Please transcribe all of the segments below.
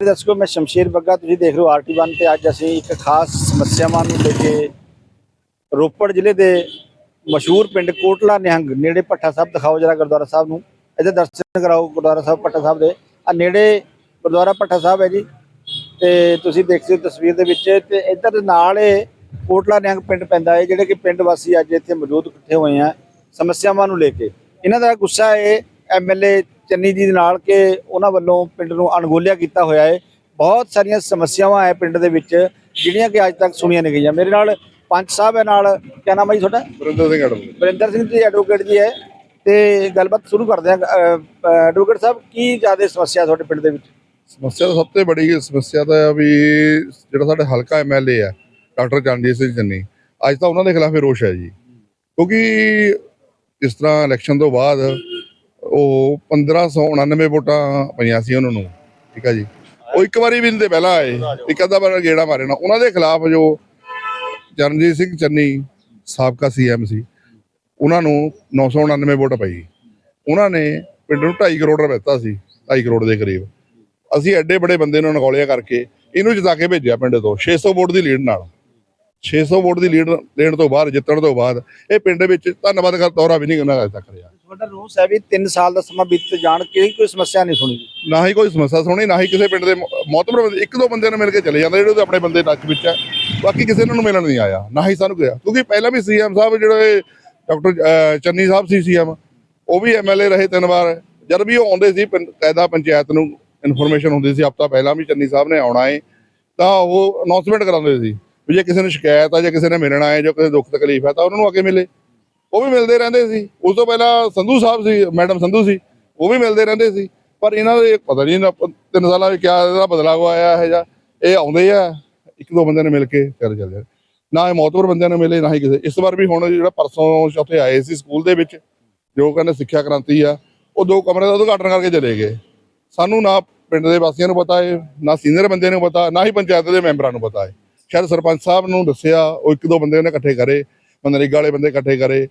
ਦਰਸ਼ਕੋ ਮੈਂ ਸ਼ਮਸ਼ੀਰ ਬੱਗਾ, ਤੁਸੀਂ ਦੇਖ ਰਹੇ ਹੋ ਆਰਟੀ1 ਤੇ ਅੱਜ ਅਸੀਂ ਇੱਕ ਖਾਸ ਸਮੱਸਿਆਵਾਂ ਨੂੰ ਲੈ ਕੇ ਰੋਪੜ ਜ਼ਿਲ੍ਹੇ ਦੇ ਮਸ਼ਹੂਰ ਪਿੰਡ ਕੋਟਲਾ ਨਿਹੰਗ, ਨੇੜੇ ਭੱਠਾ ਸਾਹਿਬ ਦਿਖਾਓ ਜਰਾ ਗੁਰਦੁਆਰਾ ਸਾਹਿਬ ਨੂੰ। ਇਹਦੇ ਦਰਸ਼ਨ ਕਰਾਓ ਗੁਰਦੁਆਰਾ ਸਾਹਿਬ, ਭੱਠਾ ਸਾਹਿਬ ਦੇ। ਆ ਨੇੜੇ ਗੁਰਦੁਆਰਾ ਭੱਠਾ ਸਾਹਿਬ ਹੈ ਜੀ। ਤੇ ਤੁਸੀਂ ਦੇਖ ਸਕਦੇ ਹੋ ਤਸਵੀਰ ਦੇ ਵਿੱਚ, ਤੇ ਇੱਧਰ ਦੇ ਨਾਲ ਇਹ ਕੋਟਲਾ ਨਿਹੰਗ ਪਿੰਡ ਪੈਂਦਾ ਹੈ, ਜਿਹੜੇ ਕਿ ਪਿੰਡ ਵਾਸੀ ਅੱਜ ਇੱਥੇ ਮੌਜੂਦ ਇਕੱਠੇ ਹੋਏ ਆ ਸਮੱਸਿਆਵਾਂ ਨੂੰ ਲੈ ਕੇ। ਇਹਨਾਂ ਦਾ ਗੁੱਸਾ ਹੈ ਐਮਐਲਏ ਚੰਨੀ ਜੀ ਦੇ ਨਾਲ ਕਿ ਉਹਨਾਂ ਵੱਲੋਂ ਪਿੰਡ ਨੂੰ ਅਣਗੌਲਿਆ ਕੀਤਾ ਹੋਇਆ ਹੈ। ਬਹੁਤ ਸਾਰੀਆਂ ਸਮੱਸਿਆਵਾਂ ਹੈ ਪਿੰਡ ਦੇ ਵਿੱਚ ਜਿਹੜੀਆਂ ਕਿ ਅੱਜ ਤੱਕ ਸੁਣੀਆਂ ਨਹੀਂ ਗਈਆਂ। ਮੇਰੇ ਨਾਲ ਪੰਚ ਸਾਹਿਬ ਹੈ ਨਾਲ। ਕਿਆ ਨਾਮ ਹੈ ਜੀ ਤੁਹਾਡਾ? ਵਰਿੰਦਰ ਸਿੰਘ ਅੜਮ ਵਰਿੰਦਰ ਸਿੰਘ ਜੀ ਐਡਵੋਕੇਟ ਜੀ ਹੈ। ਤੇ ਗੱਲਬਾਤ ਸ਼ੁਰੂ ਕਰਦੇ ਹਾਂ। ਐਡਵੋਕੇਟ ਸਾਹਿਬ ਕੀ ਜ਼ਿਆਦਾ ਸਮੱਸਿਆ ਤੁਹਾਡੇ ਪਿੰਡ ਦੇ ਵਿੱਚ? ਸਮੱਸਿਆ ਤਾਂ ਸਭ ਤੋਂ ਬੜੀ ਸਮੱਸਿਆ ਤਾਂ ਆ ਵੀ ਜਿਹੜਾ ਸਾਡੇ ਹਲਕਾ ਐਮਐਲਏ ਆ ਡਾਕਟਰ ਚਰਨਜੀਤ ਸਿੰਘ ਚੰਨੀ ਅੱਜ ਤਾਂ ਉਹਨਾਂ ਦੇ ਖਿਲਾਫ ਰੋਸ਼ ਹੈ ਜੀ। ਕਿਉਂਕਿ ਇਸ ਤਰ੍ਹਾਂ ਇਲੈਕਸ਼ਨ ਤੋਂ ਬਾਅਦ ਉਹ 1599 ਵੋਟਾਂ ਪਈਆਂ ਸੀ ਉਹਨਾਂ ਨੂੰ, ਠੀਕ ਆ ਜੀ। ਉਹ ਇੱਕ ਵਾਰੀ ਵੀ ਨਹੀਂ ਪਹਿਲਾਂ ਆਏ, ਇੱਕ ਅੱਧਾ ਵਾਰ ਗੇੜਾ ਮਾਰੇ ਨਾ, ਉਹਨਾਂ ਦੇ ਖਿਲਾਫ ਜੋ ਚਰਨਜੀਤ ਸਿੰਘ ਚੰਨੀ, ਸਾਬਕਾ ਸੀਐਮ ਸੀ, ਉਹਨਾਂ ਨੂੰ 999 ਵੋਟ ਪਈ। ਉਹਨਾਂ ਨੇ ਪਿੰਡ ਨੂੰ 2.5 ਕਰੋੜ ਰੁਪਏ ਦਿੱਤਾ ਸੀ 2.5 ਕਰੋੜ ਦੇ ਕਰੀਬ। ਅਸੀਂ ਐਡੇ ਬੜੇ ਬੰਦੇ ਨੂੰ ਨਗੌਲਿਆ ਕਰਕੇ ਇਹਨੂੰ ਜਿਤਾ ਕੇ ਭੇਜਿਆ ਪਿੰਡ ਤੋਂ 600 ਵੋਟ ਦੀ ਲੀਡ ਨਾਲ। 600 ਵੋਟ ਦੀ ਲੀਡ ਦੇਣ ਤੋਂ ਬਾਅਦ, ਜਿੱਤਣ ਤੋਂ ਬਾਅਦ, ਇਹ ਪਿੰਡ ਵਿੱਚ ਧੰਨਵਾਦ ਕਰ ਦੌਰਾ ਵੀ ਨਹੀਂ ਕਰਨਾ ਅਜੇ ਤੱਕ ਰਿਹਾ। ਤੁਹਾਡਾ ਰੋਸ ਹੈ ਵੀ 3 ਸਾਲ ਦਾ ਸਮਾਂ ਬੀਤ ਜਾਣ ਕੇ ਕੋਈ ਸਮੱਸਿਆ ਨਹੀਂ ਸੁਣੀ ਨਾ ਹੀ ਕੋਈ ਸਮੱਸਿਆ ਸੁਣੀ, ਨਾ ਹੀ ਕਿਸੇ ਪਿੰਡ ਦੇ ਮੌਤਬਰ ਇੱਕ ਦੋ ਬੰਦਿਆਂ ਨੂੰ ਮਿਲ ਕੇ ਚਲੇ ਜਾਂਦੇ, ਜਿਹੜੇ ਆਪਣੇ ਬੰਦੇ ਟੱਚ ਵਿੱਚ ਹੈ ਬਾਕੀ ਕਿਸੇ ਨੂੰ ਮਿਲਣ ਨਹੀਂ ਆਇਆ, ਨਾ ਹੀ ਸਾਨੂੰ ਗਿਆ ਕਿਉਂਕਿ ਪਹਿਲਾਂ ਵੀ ਸੀਐਮ ਸਾਹਿਬ, ਜਿਹੜੇ ਡਾਕਟਰ ਚੰਨੀ ਸਾਹਿਬ ਸੀ ਸੀਐਮ ਉਹ ਵੀ ਐਮਐਲਏ ਰਹੇ ਤਿੰਨ ਵਾਰ। ਜਦ ਵੀ ਉਹ ਆਉਂਦੇ ਸੀ ਪਿੰਡ- ਕਾਇਦਾ ਪੰਚਾਇਤ ਨੂੰ, ਇਨਫੋਰਮੇਸ਼ਨ ਹੁੰਦੀ ਸੀ, ਹਫਤਾ ਪਹਿਲਾਂ ਵੀ ਚੰਨੀ ਸਾਹਿਬ ਨੇ ਆਉਣਾ ਹੈ ਤਾਂ ਉਹ ਅਨਾਉਂਸਮੈਂਟ ਕਰਾਉਂਦੇ ਸੀ ਵੀ ਜੇ ਕਿਸੇ ਨੂੰ ਸ਼ਿਕਾਇਤ ਆ, ਜਾਂ ਕਿਸੇ ਨੇ ਮਿਲਣਾ ਹੈ ਜਾਂ ਕਿਸੇ ਦੁੱਖ ਤਕਲੀਫ ਹੈ ਤਾਂ ਉਹਨਾਂ ਨੂੰ ਆ ਕੇ ਮਿਲੇ। ਉਹ ਵੀ ਮਿਲਦੇ ਰਹਿੰਦੇ ਸੀ। ਉਸ ਤੋਂ ਪਹਿਲਾਂ ਸੰਧੂ ਸਾਹਿਬ ਸੀ, ਮੈਡਮ ਸੰਧੂ ਸੀ, ਉਹ ਵੀ ਮਿਲਦੇ ਰਹਿੰਦੇ ਸੀ। ਪਰ ਇਹਨਾਂ ਦੇ ਪਤਾ ਨਹੀਂ ਨਾ ਤਿੰਨ ਸਾਲਾਂ ਵਿੱਚ ਕਿਆ ਇਹਦਾ ਬਦਲਾਅ ਆਇਆ ਹੈ ਜਾਂ ਇਹ ਆਉਂਦੇ ਆ, ਇੱਕ ਦੋ ਬੰਦਿਆਂ ਨੇ ਮਿਲ ਕੇ ਚੱਲ ਚੱਲ ਨਾ ਇਹ ਮੌਤਵਰ ਬੰਦਿਆਂ ਨੂੰ ਮਿਲੇ, ਨਾ ਹੀ ਕਿਸੇ। ਇਸ ਵਾਰ ਵੀ ਹੁਣ ਜਿਹੜਾ ਪਰਸੋਂ ਉੱਥੇ ਆਏ ਸੀ ਸਕੂਲ ਦੇ ਵਿੱਚ, ਜੋ ਕਹਿੰਦੇ ਸਿੱਖਿਆ ਕ੍ਰਾਂਤੀ ਆ, ਉਹ ਦੋ ਕਮਰੇ ਦਾ ਉਦਘਾਟਨ ਕਰਕੇ ਚਲੇ ਗਏ। ਸਾਨੂੰ ਨਾ ਪਿੰਡ ਦੇ ਵਾਸੀਆਂ ਨੂੰ ਪਤਾ ਹੈ ਨਾ ਸੀਨੀਅਰ ਬੰਦਿਆਂ ਨੂੰ ਪਤਾ, ਨਾ ਹੀ ਪੰਚਾਇਤ ਦੇ ਮੈਂਬਰਾਂ ਨੂੰ ਪਤਾ ਹੈ ਸ਼ਾਇਦ ਸਰਪੰਚ ਸਾਹਿਬ ਨੂੰ ਦੱਸਿਆ, ਉਹ ਇੱਕ ਦੋ ਬੰਦੇ ਉਹਨੇ ਇਕੱਠੇ ਕਰੇ, ਮਨਰੇਗਾ ਵਾਲੇ ਬੰਦੇ ਇਕੱਠੇ ਕਰੇ।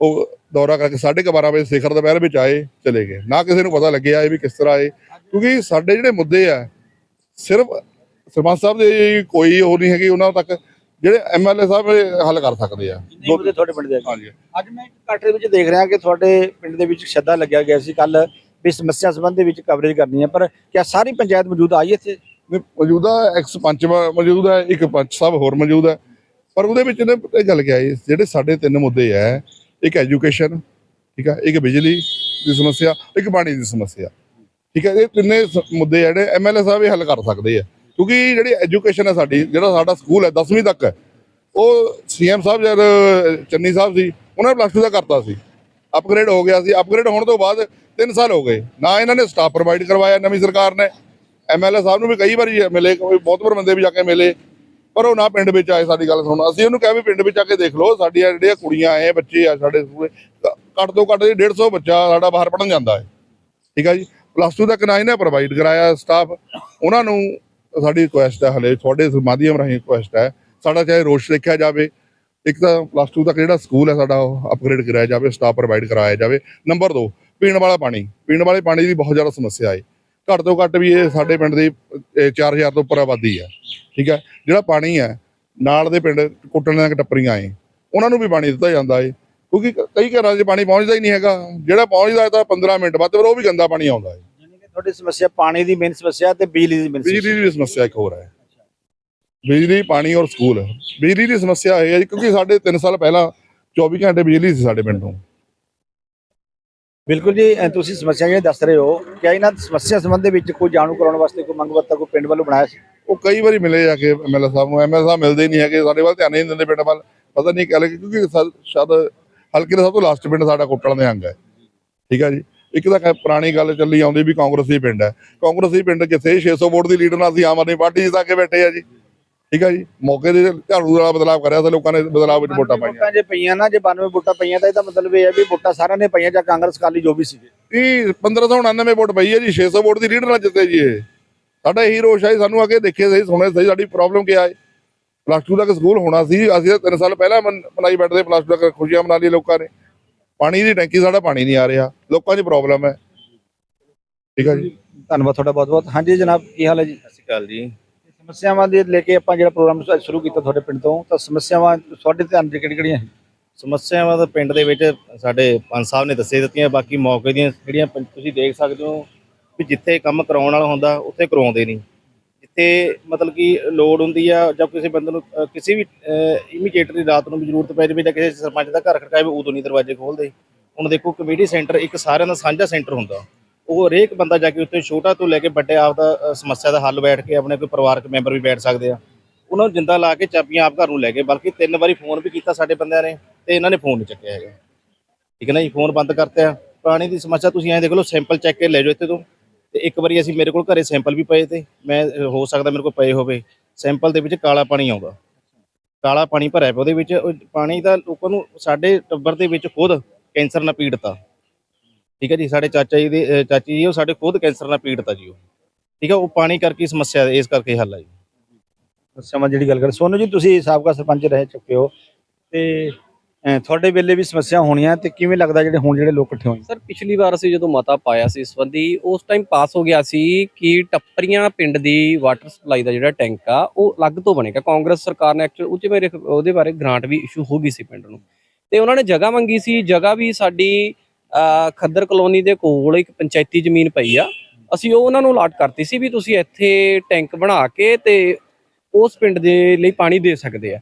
ਉਹ ਦੌਰਾ ਕਰਕੇ 12:30 ਵਜੇ ਸਿਖਰ ਦੁਪਹਿਰ ਵਿੱਚ ਆਏ ਚਲੇ ਗਏ। ਨਾ ਕਿਸੇ ਨੂੰ ਪਤਾ ਲੱਗਿਆ ਇਹ ਵੀ ਕਿਸ ਤਰ੍ਹਾਂ ਆਏ ਕਿਉਂਕਿ ਸਾਡੇ ਜਿਹੜੇ ਮੁੱਦੇ ਆ ਸਿਰਫ ਸਰਪੰਚ ਸਾਹਿਬ ਦੇ ਕੋਈ ਉਹ ਨਹੀਂ ਹੈਗੀ ਉਹਨਾਂ ਤੱਕ ਜਿਹੜੇ ਐਮਐਲਏ ਸਾਹਿਬ ਇਹ ਹੱਲ ਕਰ ਸਕਦੇ ਆ। ਤੁਹਾਡੇ ਪਿੰਡ ਦੇ ਹਾਂਜੀ। ਅੱਜ ਮੈਂ ਇੱਕ ਇਕੱਠ ਦੇ ਵਿੱਚ ਦੇਖ ਰਿਹਾ ਕਿ ਤੁਹਾਡੇ ਪਿੰਡ ਦੇ ਵਿੱਚ ਸ਼ੱਦਾ ਲੱਗਿਆ ਗਿਆ ਸੀ। ਕੱਲ ਵੀ ਸਮੱਸਿਆ ਸੰਬੰਧ ਵਿੱਚ ਕਵਰੇਜ ਕਰਨੀ ਹੈ ਪਰ ਕਿਆ ਸਾਰੀ ਪੰਚਾਇਤ ਮੌਜੂਦ ਆਈ ਇੱਥੇ? ਮੌਜੂਦਾ ਐਕਸ ਪੰਚ ਮੌਜੂਦ ਹੈ ਇੱਕ ਪੰਚ ਸਾਹਿਬ ਹੋਰ ਮੌਜੂਦ ਹੈ ਪਰ ਉਹਦੇ ਵਿੱਚ ਇਹ ਗੱਲ ਕਿਹਾ ਜਿਹੜੇ ਸਾਡੇ ਤਿੰਨ ਮੁੱਦੇ ਹੈ ਇੱਕ ਐਜੂਕੇਸ਼ਨ, ਠੀਕ ਹੈ ਇੱਕ ਬਿਜਲੀ ਦੀ ਸਮੱਸਿਆ, ਇੱਕ ਪਾਣੀ ਦੀ ਸਮੱਸਿਆ, ਠੀਕ ਹੈ ਇਹ ਤਿੰਨੇ ਸ- ਮੁੱਦੇ ਜਿਹੜੇ ਐਮਐਲਏ ਸਾਹਿਬ ਇਹ ਹੱਲ ਕਰ ਸਕਦੇ ਆ। ਕਿਉਂਕਿ ਜਿਹੜੀ ਐਜੂਕੇਸ਼ਨ ਹੈ ਸਾਡੀ, ਜਿਹੜਾ ਸਾਡਾ ਸਕੂਲ ਹੈ 10ਵੀਂ ਤੱਕ ਹੈ ਉਹ ਸੀਐਮ ਸਾਹਿਬ ਜਦ ਚੰਨੀ ਸਾਹਿਬ ਸੀ, ਉਹਨਾਂ ਨੇ ਪਲੱਸ 2 ਦਾ ਕਰਤਾ ਸੀ। ਅਪਗ੍ਰੇਡ ਹੋ ਗਿਆ ਸੀ ਅਪਗ੍ਰੇਡ ਹੋਣ ਤੋਂ ਬਾਅਦ 3 ਸਾਲ ਹੋ ਗਏ। ਨਾ ਇਹਨਾਂ ਨੇ ਸਟਾਫ ਪ੍ਰੋਵਾਈਡ ਕਰਵਾਇਆ, ਨਵੀਂ ਸਰਕਾਰ ਨੇ। ਐਮਐਲਏ ਸਾਹਿਬ ਨੂੰ ਵੀ ਕਈ ਵਾਰੀ ਮਿਲੇ, ਕੋਈ ਬਹੁਤ ਵਾਰ ਬੰਦੇ ਵੀ ਜਾ ਕੇ ਮਿਲੇ। ਪਰ ਉਹ ਨਾ ਪਿੰਡ ਵਿੱਚ ਆਏ ਸਾਡੀ ਗੱਲ ਸੁਣ। ਅਸੀਂ ਉਹਨੂੰ ਕਿਹਾ ਵੀ ਪਿੰਡ ਵਿੱਚ ਆ ਕੇ ਦੇਖ ਲਓ, ਸਾਡੀਆਂ ਜਿਹੜੀਆਂ ਕੁੜੀਆਂ ਆਏ ਬੱਚੇ ਆ ਸਾਡੇ ਸਕੂਲੇ ਘੱਟ ਤੋਂ ਘੱਟ 150 ਬੱਚਾ ਸਾਡਾ ਬਾਹਰ ਪੜਨ ਜਾਂਦਾ ਹੈ ਠੀਕ ਆ ਜੀ? ਪਲੱਸ 2 ਤੱਕ ਨਾ ਇਹਨੇ ਪ੍ਰੋਵਾਈਡ ਕਰਾਇਆ ਸਟਾਫ ਉਹਨਾਂ ਨੂੰ ਸਾਡੀ ਰਿਕੁਐਸਟ ਹੈ ਹਲੇ, ਤੁਹਾਡੇ ਮਾਧਿਅਮ ਰਾਹੀਂ ਰਿਕੁਐਸਟ ਹੈ ਸਾਡਾ ਚਾਹੇ ਰੋਸ਼ ਦੇਖਿਆ ਜਾਵੇ, ਇੱਕ ਤਾਂ ਪਲੱਸ 2 ਤੱਕ ਜਿਹੜਾ ਸਕੂਲ ਹੈ ਸਾਡਾ, ਉਹ ਅਪਗ੍ਰੇਡ ਕਰਾਇਆ ਜਾਵੇ ਸਟਾਫ ਪ੍ਰੋਵਾਈਡ ਕਰਾਇਆ ਜਾਵੇ। ਨੰਬਰ 2 ਪੀਣ ਵਾਲਾ ਪਾਣੀ। ਪੀਣ ਵਾਲੇ ਪਾਣੀ ਦੀ ਬਹੁਤ ਜ਼ਿਆਦਾ ਸਮੱਸਿਆ ਹੈ ਘੱਟ ਤੋਂ ਘੱਟ ਵੀ ਇਹ ਸਾਡੇ ਪਿੰਡ ਦੀ 4000 ਤੋਂ ਉੱਪਰ ਆਬਾਦੀ ਹੈ ਠੀਕ ਹੈ? ਜਿਹੜਾ ਪਾਣੀ ਹੈ ਨਾਲ ਦੇ ਪਿੰਡ ਕੁੱਟਣ ਦੀਆਂ ਟੱਪਰੀਆਂ ਏ ਉਹਨਾਂ ਨੂੰ ਵੀ ਪਾਣੀ ਦਿੱਤਾ ਜਾਂਦਾ ਏ ਕਿਉਂਕਿ ਕਈ ਘਰਾਂ 'ਚ ਪਾਣੀ ਪਹੁੰਚਦਾ ਹੀ ਨਹੀਂ ਹੈਗਾ। ਜਿਹੜਾ ਪਹੁੰਚਦਾ ਹੈ ਤਾਂ 15 ਮਿੰਟ ਬਾਅਦ ਫਿਰ ਉਹ ਵੀ ਗੰਦਾ ਪਾਣੀ ਆਉਂਦਾ ਹੈ। ਤੁਹਾਡੀ ਸਮੱਸਿਆ ਪਾਣੀ ਦੀ ਮੇਨ ਸਮੱਸਿਆ ਤੇ ਬਿਜਲੀ ਦੀ ਮੇਨ ਬਿਜਲੀ ਦੀ ਵੀ ਸਮੱਸਿਆ ਇੱਕ ਹੋਰ ਹੈ। ਬਿਜਲੀ ਪਾਣੀ ਔਰ ਸਕੂਲ। ਬਿਜਲੀ ਦੀ ਸਮੱਸਿਆ ਇਹ ਹੈ ਕਿਉਂਕਿ ਸਾਡੇ 3 ਸਾਲ ਪਹਿਲਾਂ 24 ਘੰਟੇ ਬਿਜਲੀ ਸੀ ਸਾਡੇ ਪਿੰਡ ਨੂੰ ਬਿਲਕੁਲ ਜੀ ਤੁਸੀਂ ਸਮੱਸਿਆ ਜਿਹੜੇ ਦੱਸ ਰਹੇ ਹੋ, ਕਿਆ ਇਹਨਾਂ ਸਮੱਸਿਆ ਸੰਬੰਧ ਵਿੱਚ ਕੋਈ ਜਾਣੂ ਕਰਾਉਣ ਵਾਸਤੇ ਕੋਈ ਮੰਗ ਪੱਤਰ ਕੋਈ ਪਿੰਡ ਵੱਲੋਂ ਬਣਾਇਆ ਸੀ? ਉਹ ਕਈ ਵਾਰੀ ਮਿਲੇ ਜਾ ਕੇ ਐਮਐਲਏ ਸਾਹਿਬ ਨੂੰ ਐਮਐਲਏ ਸਾਹਿਬ ਮਿਲਦੇ ਹੀ ਨਹੀਂ ਹੈਗੇ, ਸਾਡੇ ਵੱਲ ਧਿਆਨ ਹੀ ਨਹੀਂ ਦਿੰਦੇ ਪਿੰਡ ਵੱਲ। ਪਤਾ ਨਹੀਂ ਕਿਆ ਲੱਗੇ, ਕਿਉਂਕਿ ਸ਼ਾਇਦ ਹਲਕੇ ਦਾ ਸਭ ਤੋਂ ਲਾਸਟ ਪਿੰਡ ਸਾਡਾ ਕੁੱਟਣ ਦੇ ਅੰਗ ਹੈ। ਠੀਕ ਹੈ ਜੀ? ਇੱਕ ਤਾਂ ਪੁਰਾਣੀ ਗੱਲ ਚੱਲੀ ਆਉਂਦੀ ਵੀ ਕਾਂਗਰਸੀ ਪਿੰਡ ਹੈ। ਕਾਂਗਰਸੀ ਪਿੰਡ ਕਿੱਥੇ? 600 ਵੋਟ ਦੀ ਲੀਡ ਨਾਲ ਅਸੀਂ ਆਮ ਆਦਮੀ ਪਾਰਟੀ ਜਿੱਤਾ ਕੇ ਬੈਠੇ ਆ ਜੀ। ਠੀਕ ਹੈ ਜੀ? ਮੌਕੇ ਦੇ ਝਾੜੂ ਦਾ ਬਦਲਾਅ ਕਰਿਆ ਸੀ ਲੋਕਾਂ ਨੇ ਬਦਲਾਅ ਵਿੱਚ ਵੋਟਾਂ ਪਾਈਆਂ। ਜੇ ਪਈਆਂ ਨਾ ਜੇ 92 ਵੋਟਾਂ ਪਈਆਂ ਤਾਂ ਇਹਦਾ ਮਤਲਬ ਇਹ ਹੈ ਵੀ ਵੋਟਾਂ ਸਾਰਿਆਂ ਨੇ ਪਈਆਂ ਜਾਂ ਕਾਂਗਰਸ ਕਾਲੀ ਜੋ ਵੀ ਸੀਗੇ। ਇਹ 1599 ਵੋਟ ਪਈ ਹੈ ਜੀ 600 ਵੋਟ ਦੀ ਲੀਡ ਨਾਲ ਜਿੱਤੇ ਜੀ ਇਹ। ਸਾਡਾ ਇਹੀ ਰੋਸ਼ ਹੈ ਸਾਨੂੰ ਅੱਗੇ ਦੇਖੇ ਸਹੀ ਸੁਣੇ ਸਹੀ ਸਾਡੀ ਪ੍ਰੋਬਲਮ ਕੀ ਹੈ? ਪਲੱਸ 2 ਤੱਕ ਸਕੂਲ ਹੋਣਾ ਸੀ ਅਸੀਂ ਤਾਂ 3 ਸਾਲ ਪਹਿਲਾਂ ਮਨ- ਮਨਾਈ ਬੈਠਦੇ ਪਲੱਸ 2 ਤੱਕ ਖੁਸ਼ੀਆਂ ਮਨਾ ਲਈ ਲੋਕਾਂ ਨੇ। ਪਾਣੀ ਦੀ ਟੈਂਕੀ ਸਾਡਾ ਪਾਣੀ ਨਹੀਂ ਆ ਰਿਹਾ। ਲੋਕਾਂ 'ਚ ਪ੍ਰੋਬਲਮ ਹੈ। ਠੀਕ ਆ ਜੀ? ਧੰਨਵਾਦ ਤੁਹਾਡਾ ਬਹੁਤ ਬਹੁਤ ਹਾਂਜੀ ਜਨਾਬ ਕੀ ਹਾਲ ਹੈ ਜੀ? ਸਤਿ ਸ਼੍ਰੀ ਅਕਾਲ ਜੀ। ਸਮੱਸਿਆਵਾਂ ਦੇ ਲੈ ਕੇ ਆਪਾਂ ਜਿਹੜਾ ਪ੍ਰੋਗਰਾਮ ਸ਼- ਸ਼ੁਰੂ ਕੀਤਾ ਤੁਹਾਡੇ ਪਿੰਡ ਤੋਂ ਤਾਂ ਸਮੱਸਿਆਵਾਂ ਤੁਹਾਡੇ ਧਿਆਨ 'ਚ ਕਿਹੜੀ ਕਿਹੜੀਆਂ ਸਮੱਸਿਆਵਾਂ ਤਾਂ ਪਿੰਡ ਦੇ ਵਿੱਚ ਸਾਡੇ ਪੰਜ ਸਾਹਿਬ ਨੇ ਦੱਸੇ ਦਿੱਤੀਆਂ ਬਾਕੀ ਮੌਕੇ ਦੀਆਂ ਜਿਹੜੀਆਂ ਪੰ- ਤੁਸੀਂ ਦੇਖ ਸਕਦੇ ਹੋ ਵੀ ਜਿੱਥੇ ਕੰਮ ਕਰਾਉਣ ਵਾਲਾ ਹੁੰਦਾ ਉੱਥੇ ਕਰਾਉਂਦੇ ਨਹੀਂ। ਜਿੱਥੇ ਮਤਲਬ ਕਿ ਲੋੜ ਹੁੰਦੀ ਆ ਜਾਂ ਕਿਸੇ ਬੰਦੇ ਨੂੰ ਅ, ਕਿਸੇ ਵੀ ਇਮੀਡੀਏਟਰ ਰਾਤ ਨੂੰ ਵੀ ਜ਼ਰੂਰਤ ਪੈ ਜਾਵੇ ਜਾਂ ਕਿਸੇ ਸਰਪੰਚ ਦਾ ਘਰ ਖੜਕਾਵੇ ਉਦੋਂ ਨਹੀਂ ਦਰਵਾਜ਼ੇ ਖੋਲਦੇ। ਹੁਣ ਦੇਖੋ ਕਮੇਟੀ ਸੈਂਟਰ ਇੱਕ ਸਾਰਿਆਂ ਦਾ ਸਾਂਝਾ ਸੈਂਟਰ ਹੁੰਦਾ। ਉਹ ਹਰੇਕ ਬੰਦਾ ਜਾ ਕੇ ਉੱਥੇ ਛੋਟਾ ਤੋਂ ਲੈ ਕੇ ਵੱਡੇ ਆਪ ਦਾ ਸਮੱਸਿਆ ਦਾ ਹੱਲ ਬੈਠ ਕੇ ਆਪਣੇ ਕੋਈ ਪਰਿਵਾਰਕ ਮੈਂਬਰ ਵੀ ਬੈਠ ਸਕਦੇ ਆ। ਉਹਨਾਂ ਨੂੰ ਜਿੰਦਾ ਲਾ ਕੇ ਚਾਬੀਆਂ ਆਪ ਘਰ ਨੂੰ ਲੈ ਗਏ, ਬਲਕਿ ਤਿੰਨ ਵਾਰੀ ਫੋਨ ਵੀ ਕੀਤਾ ਸਾਡੇ ਬੰਦਿਆਂ ਨੇ ਤੇ ਇਹਨਾਂ ਨੇ ਫੋਨ ਨਹੀਂ ਚੱਕਿਆ ਹੈਗਾ। ਠੀਕ ਹੈ ਨਾ ਜੀ, ਫੋਨ ਬੰਦ ਕਰਤੇ ਆ। ਪਾਣੀ ਦੀ ਸਮੱਸਿਆ ਤੁਸੀਂ ਐਂ ਦੇਖ ਲਓ ਸੈਂਪਲ ਚੈੱਕ ਕੇ ਲੈ ਜਾਓ ਇੱਥੇ ਤੋਂ। ਤੇ ਇੱਕ ਵਾਰੀ ਅਸੀਂ ਮੇਰੇ ਕੋਲ ਘਰੇ ਸੈਂਪਲ ਵੀ ਪਏ ਤੇ ਮੈਂ ਹੋ ਸਕਦਾ ਮੇਰੇ ਕੋਲ ਪਏ ਹੋਵੇ। ਸੈਂਪਲ ਦੇ ਵਿੱਚ ਕਾਲਾ ਪਾਣੀ ਆਉਂਦਾ। ਕਾਲਾ ਪਾਣੀ ਭਰਿਆ ਪਿਆ, ਉਹਦੇ ਵਿੱਚ ਪਾਣੀ ਦਾ ਲੋਕਾਂ ਨੂੰ ਸਾਡੇ ਟੱਬਰ ਦੇ ਵਿੱਚ ਖੁਦ ਕੈਂਸਰ ਨਾਲ ਪੀੜਤ। ਆ ਠੀਕ ਹੈ ਜੀ ਸਾਡੇ ਚਾਚਾ ਜੀ ਦੇ ਚਾਚੀ ਜੀ ਉਹ ਸਾਡੇ ਖੁਦ ਕੈਂਸਰ ਨਾਲ ਪੀੜਤ ਆ ਜੀ ਉਹ। ਠੀਕ ਹੈ ਉਹ ਪਾਣੀ ਕਰਕੇ ਹੀ ਸਮੱਸਿਆ ਇਸ ਕਰਕੇ ਹੱਲ ਆ ਜੀ। ਸਮੱਸਿਆਵਾਂ ਜਿਹੜੀ ਗੱਲ ਕਰ ਸੋਨੂ ਜੀ ਤੁਸੀਂ ਸਾਬਕਾ ਸਰਪੰਚ ਰਹਿ ਚੁੱਕੇ ਹੋ ਤੇ ਤੁਹਾਡੇ ਵੇਲੇ ਵੀ ਸਮੱਸਿਆ ਹੋਣੀਆਂ ਤੇ ਕਿਵੇਂ ਲੱਗਦਾ ਜਿਹੜੇ ਹੁਣ ਜਿਹੜੇ ਲੋਕ ਇਕੱਠੇ ਹੋਏ? ਸਰ ਪਿਛਲੀ ਵਾਰ ਅਸੀਂ ਜਦੋਂ ਮਤਾ ਪਾਇਆ ਸੀ ਇਸ ਸੰਬੰਧੀ ਉਸ ਟਾਈਮ ਪਾਸ ਹੋ ਗਿਆ ਸੀ ਕਿ ਟੱਪਰੀਆਂ ਪਿੰਡ ਦੀ ਵਾਟਰ ਸਪਲਾਈ ਦਾ ਜਿਹੜਾ ਟੈਂਕ ਆ ਉਹ ਅਲੱਗ ਤੋਂ ਬਣੇਗਾ। ਕਾਂਗਰਸ ਸਰਕਾਰ ਨੇ ਐਕਚੁਅਲ ਉਹ 'ਚ ਮੇਰੇ ਉਹਦੇ ਬਾਰੇ ਗ੍ਰਾਂਟ ਵੀ ਇਸ਼ੂ ਹੋ ਗਈ ਸੀ ਪਿੰਡ ਨੂੰ। ਤੇ ਉਹਨਾਂ ਨੇ ਜਗ੍ਹਾ ਮੰਗੀ ਸੀ ਜਗ੍ਹਾ ਵੀ ਸਾਡੀ ਖੱਦਰ ਕਲੋਨੀ ਦੇ ਕੋਲ ਇੱਕ ਪੰਚਾਇਤੀ ਜ਼ਮੀਨ ਪਈ ਆ। ਅਸੀਂ ਉਹ ਉਹਨਾਂ ਨੂੰ ਅਲਾਟ ਕਰਤੀ ਸੀ ਵੀ ਤੁਸੀਂ ਇੱਥੇ ਟੈਂਕ ਬਣਾ ਕੇ ਤੇ ਉਸ ਪਿੰਡ ਦੇ ਲਈ ਪਾਣੀ ਦੇ ਸਕਦੇ ਆ।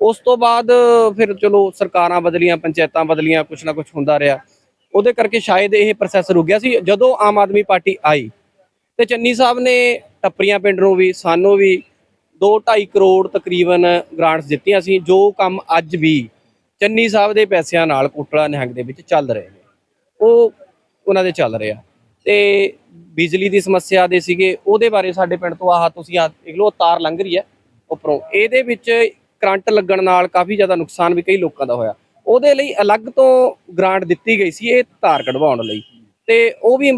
ਉਸ ਤੋਂ ਬਾਅਦ ਫਿਰ ਚਲੋ ਸਰਕਾਰਾਂ ਬਦਲੀਆਂ, ਪੰਚਾਇਤਾਂ ਬਦਲੀਆਂ, ਕੁਛ ਨਾ ਕੁਛ ਹੁੰਦਾ ਰਿਹਾ। ਉਹਦੇ ਕਰਕੇ ਸ਼ਾਇਦ ਇਹ ਪ੍ਰੋਸੈਸ ਰੁਕ ਗਿਆ ਸੀ। ਜਦੋਂ ਆਮ ਆਦਮੀ ਪਾਰਟੀ ਆਈ ਤੇ ਚੰਨੀ ਸਾਹਿਬ ਨੇ ਟੱਪਰੀਆਂ ਪਿੰਡ ਨੂੰ ਵੀ, ਸਾਨੂੰ ਵੀ 2.5 ਕਰੋੜ ਤਕਰੀਬਨ ਗ੍ਰਾਂਟਸ ਦਿੱਤੀਆਂ ਸੀ। ਜੋ ਕੰਮ ਅੱਜ ਵੀ ਚੰਨੀ ਸਾਹਿਬ ਦੇ ਪੈਸਿਆਂ ਨਾਲ ਕੋਟਲਾ ਨਿਹੰਗ ਦੇ ਵਿੱਚ ਚੱਲ ਰਹੇ ਉਹ ਉਹਨਾਂ ਦੇ ਚੱਲ ਰਿਹਾ ਤੇ ਬਿਜਲੀ ਦੀ ਸਮੱਸਿਆ ਦੇ ਸੀਗੇ, ਉਹਦੇ ਬਾਰੇ ਸਾਡੇ ਪਿੰਡ ਤੋਂ ਆਹ ਤੁਸੀਂ ਆ ਦੇਖ ਲਓ ਤਾਰ ਲੰਘ ਰਹੀ ਹੈ ਉੱਪਰੋਂ। ਇਹਦੇ ਵਿੱਚ ਕਰੰਟ ਲੱਗਣ ਨਾਲ ਕਾਫੀ ਜ਼ਿਆਦਾ ਨੁਕਸਾਨ ਵੀ ਕਈ ਲੋਕਾਂ ਦਾ ਹੋਇਆ। ਉਹਦੇ ਲਈ ਅਲੱਗ ਤੋਂ ਗ੍ਰਾਂਟ ਦਿੱਤੀ ਗਈ ਸੀ ਇਹ ਤਾਰ ਕਢਵਾਉਣ ਲਈ। ਤੇ ਉਹ ਵੀ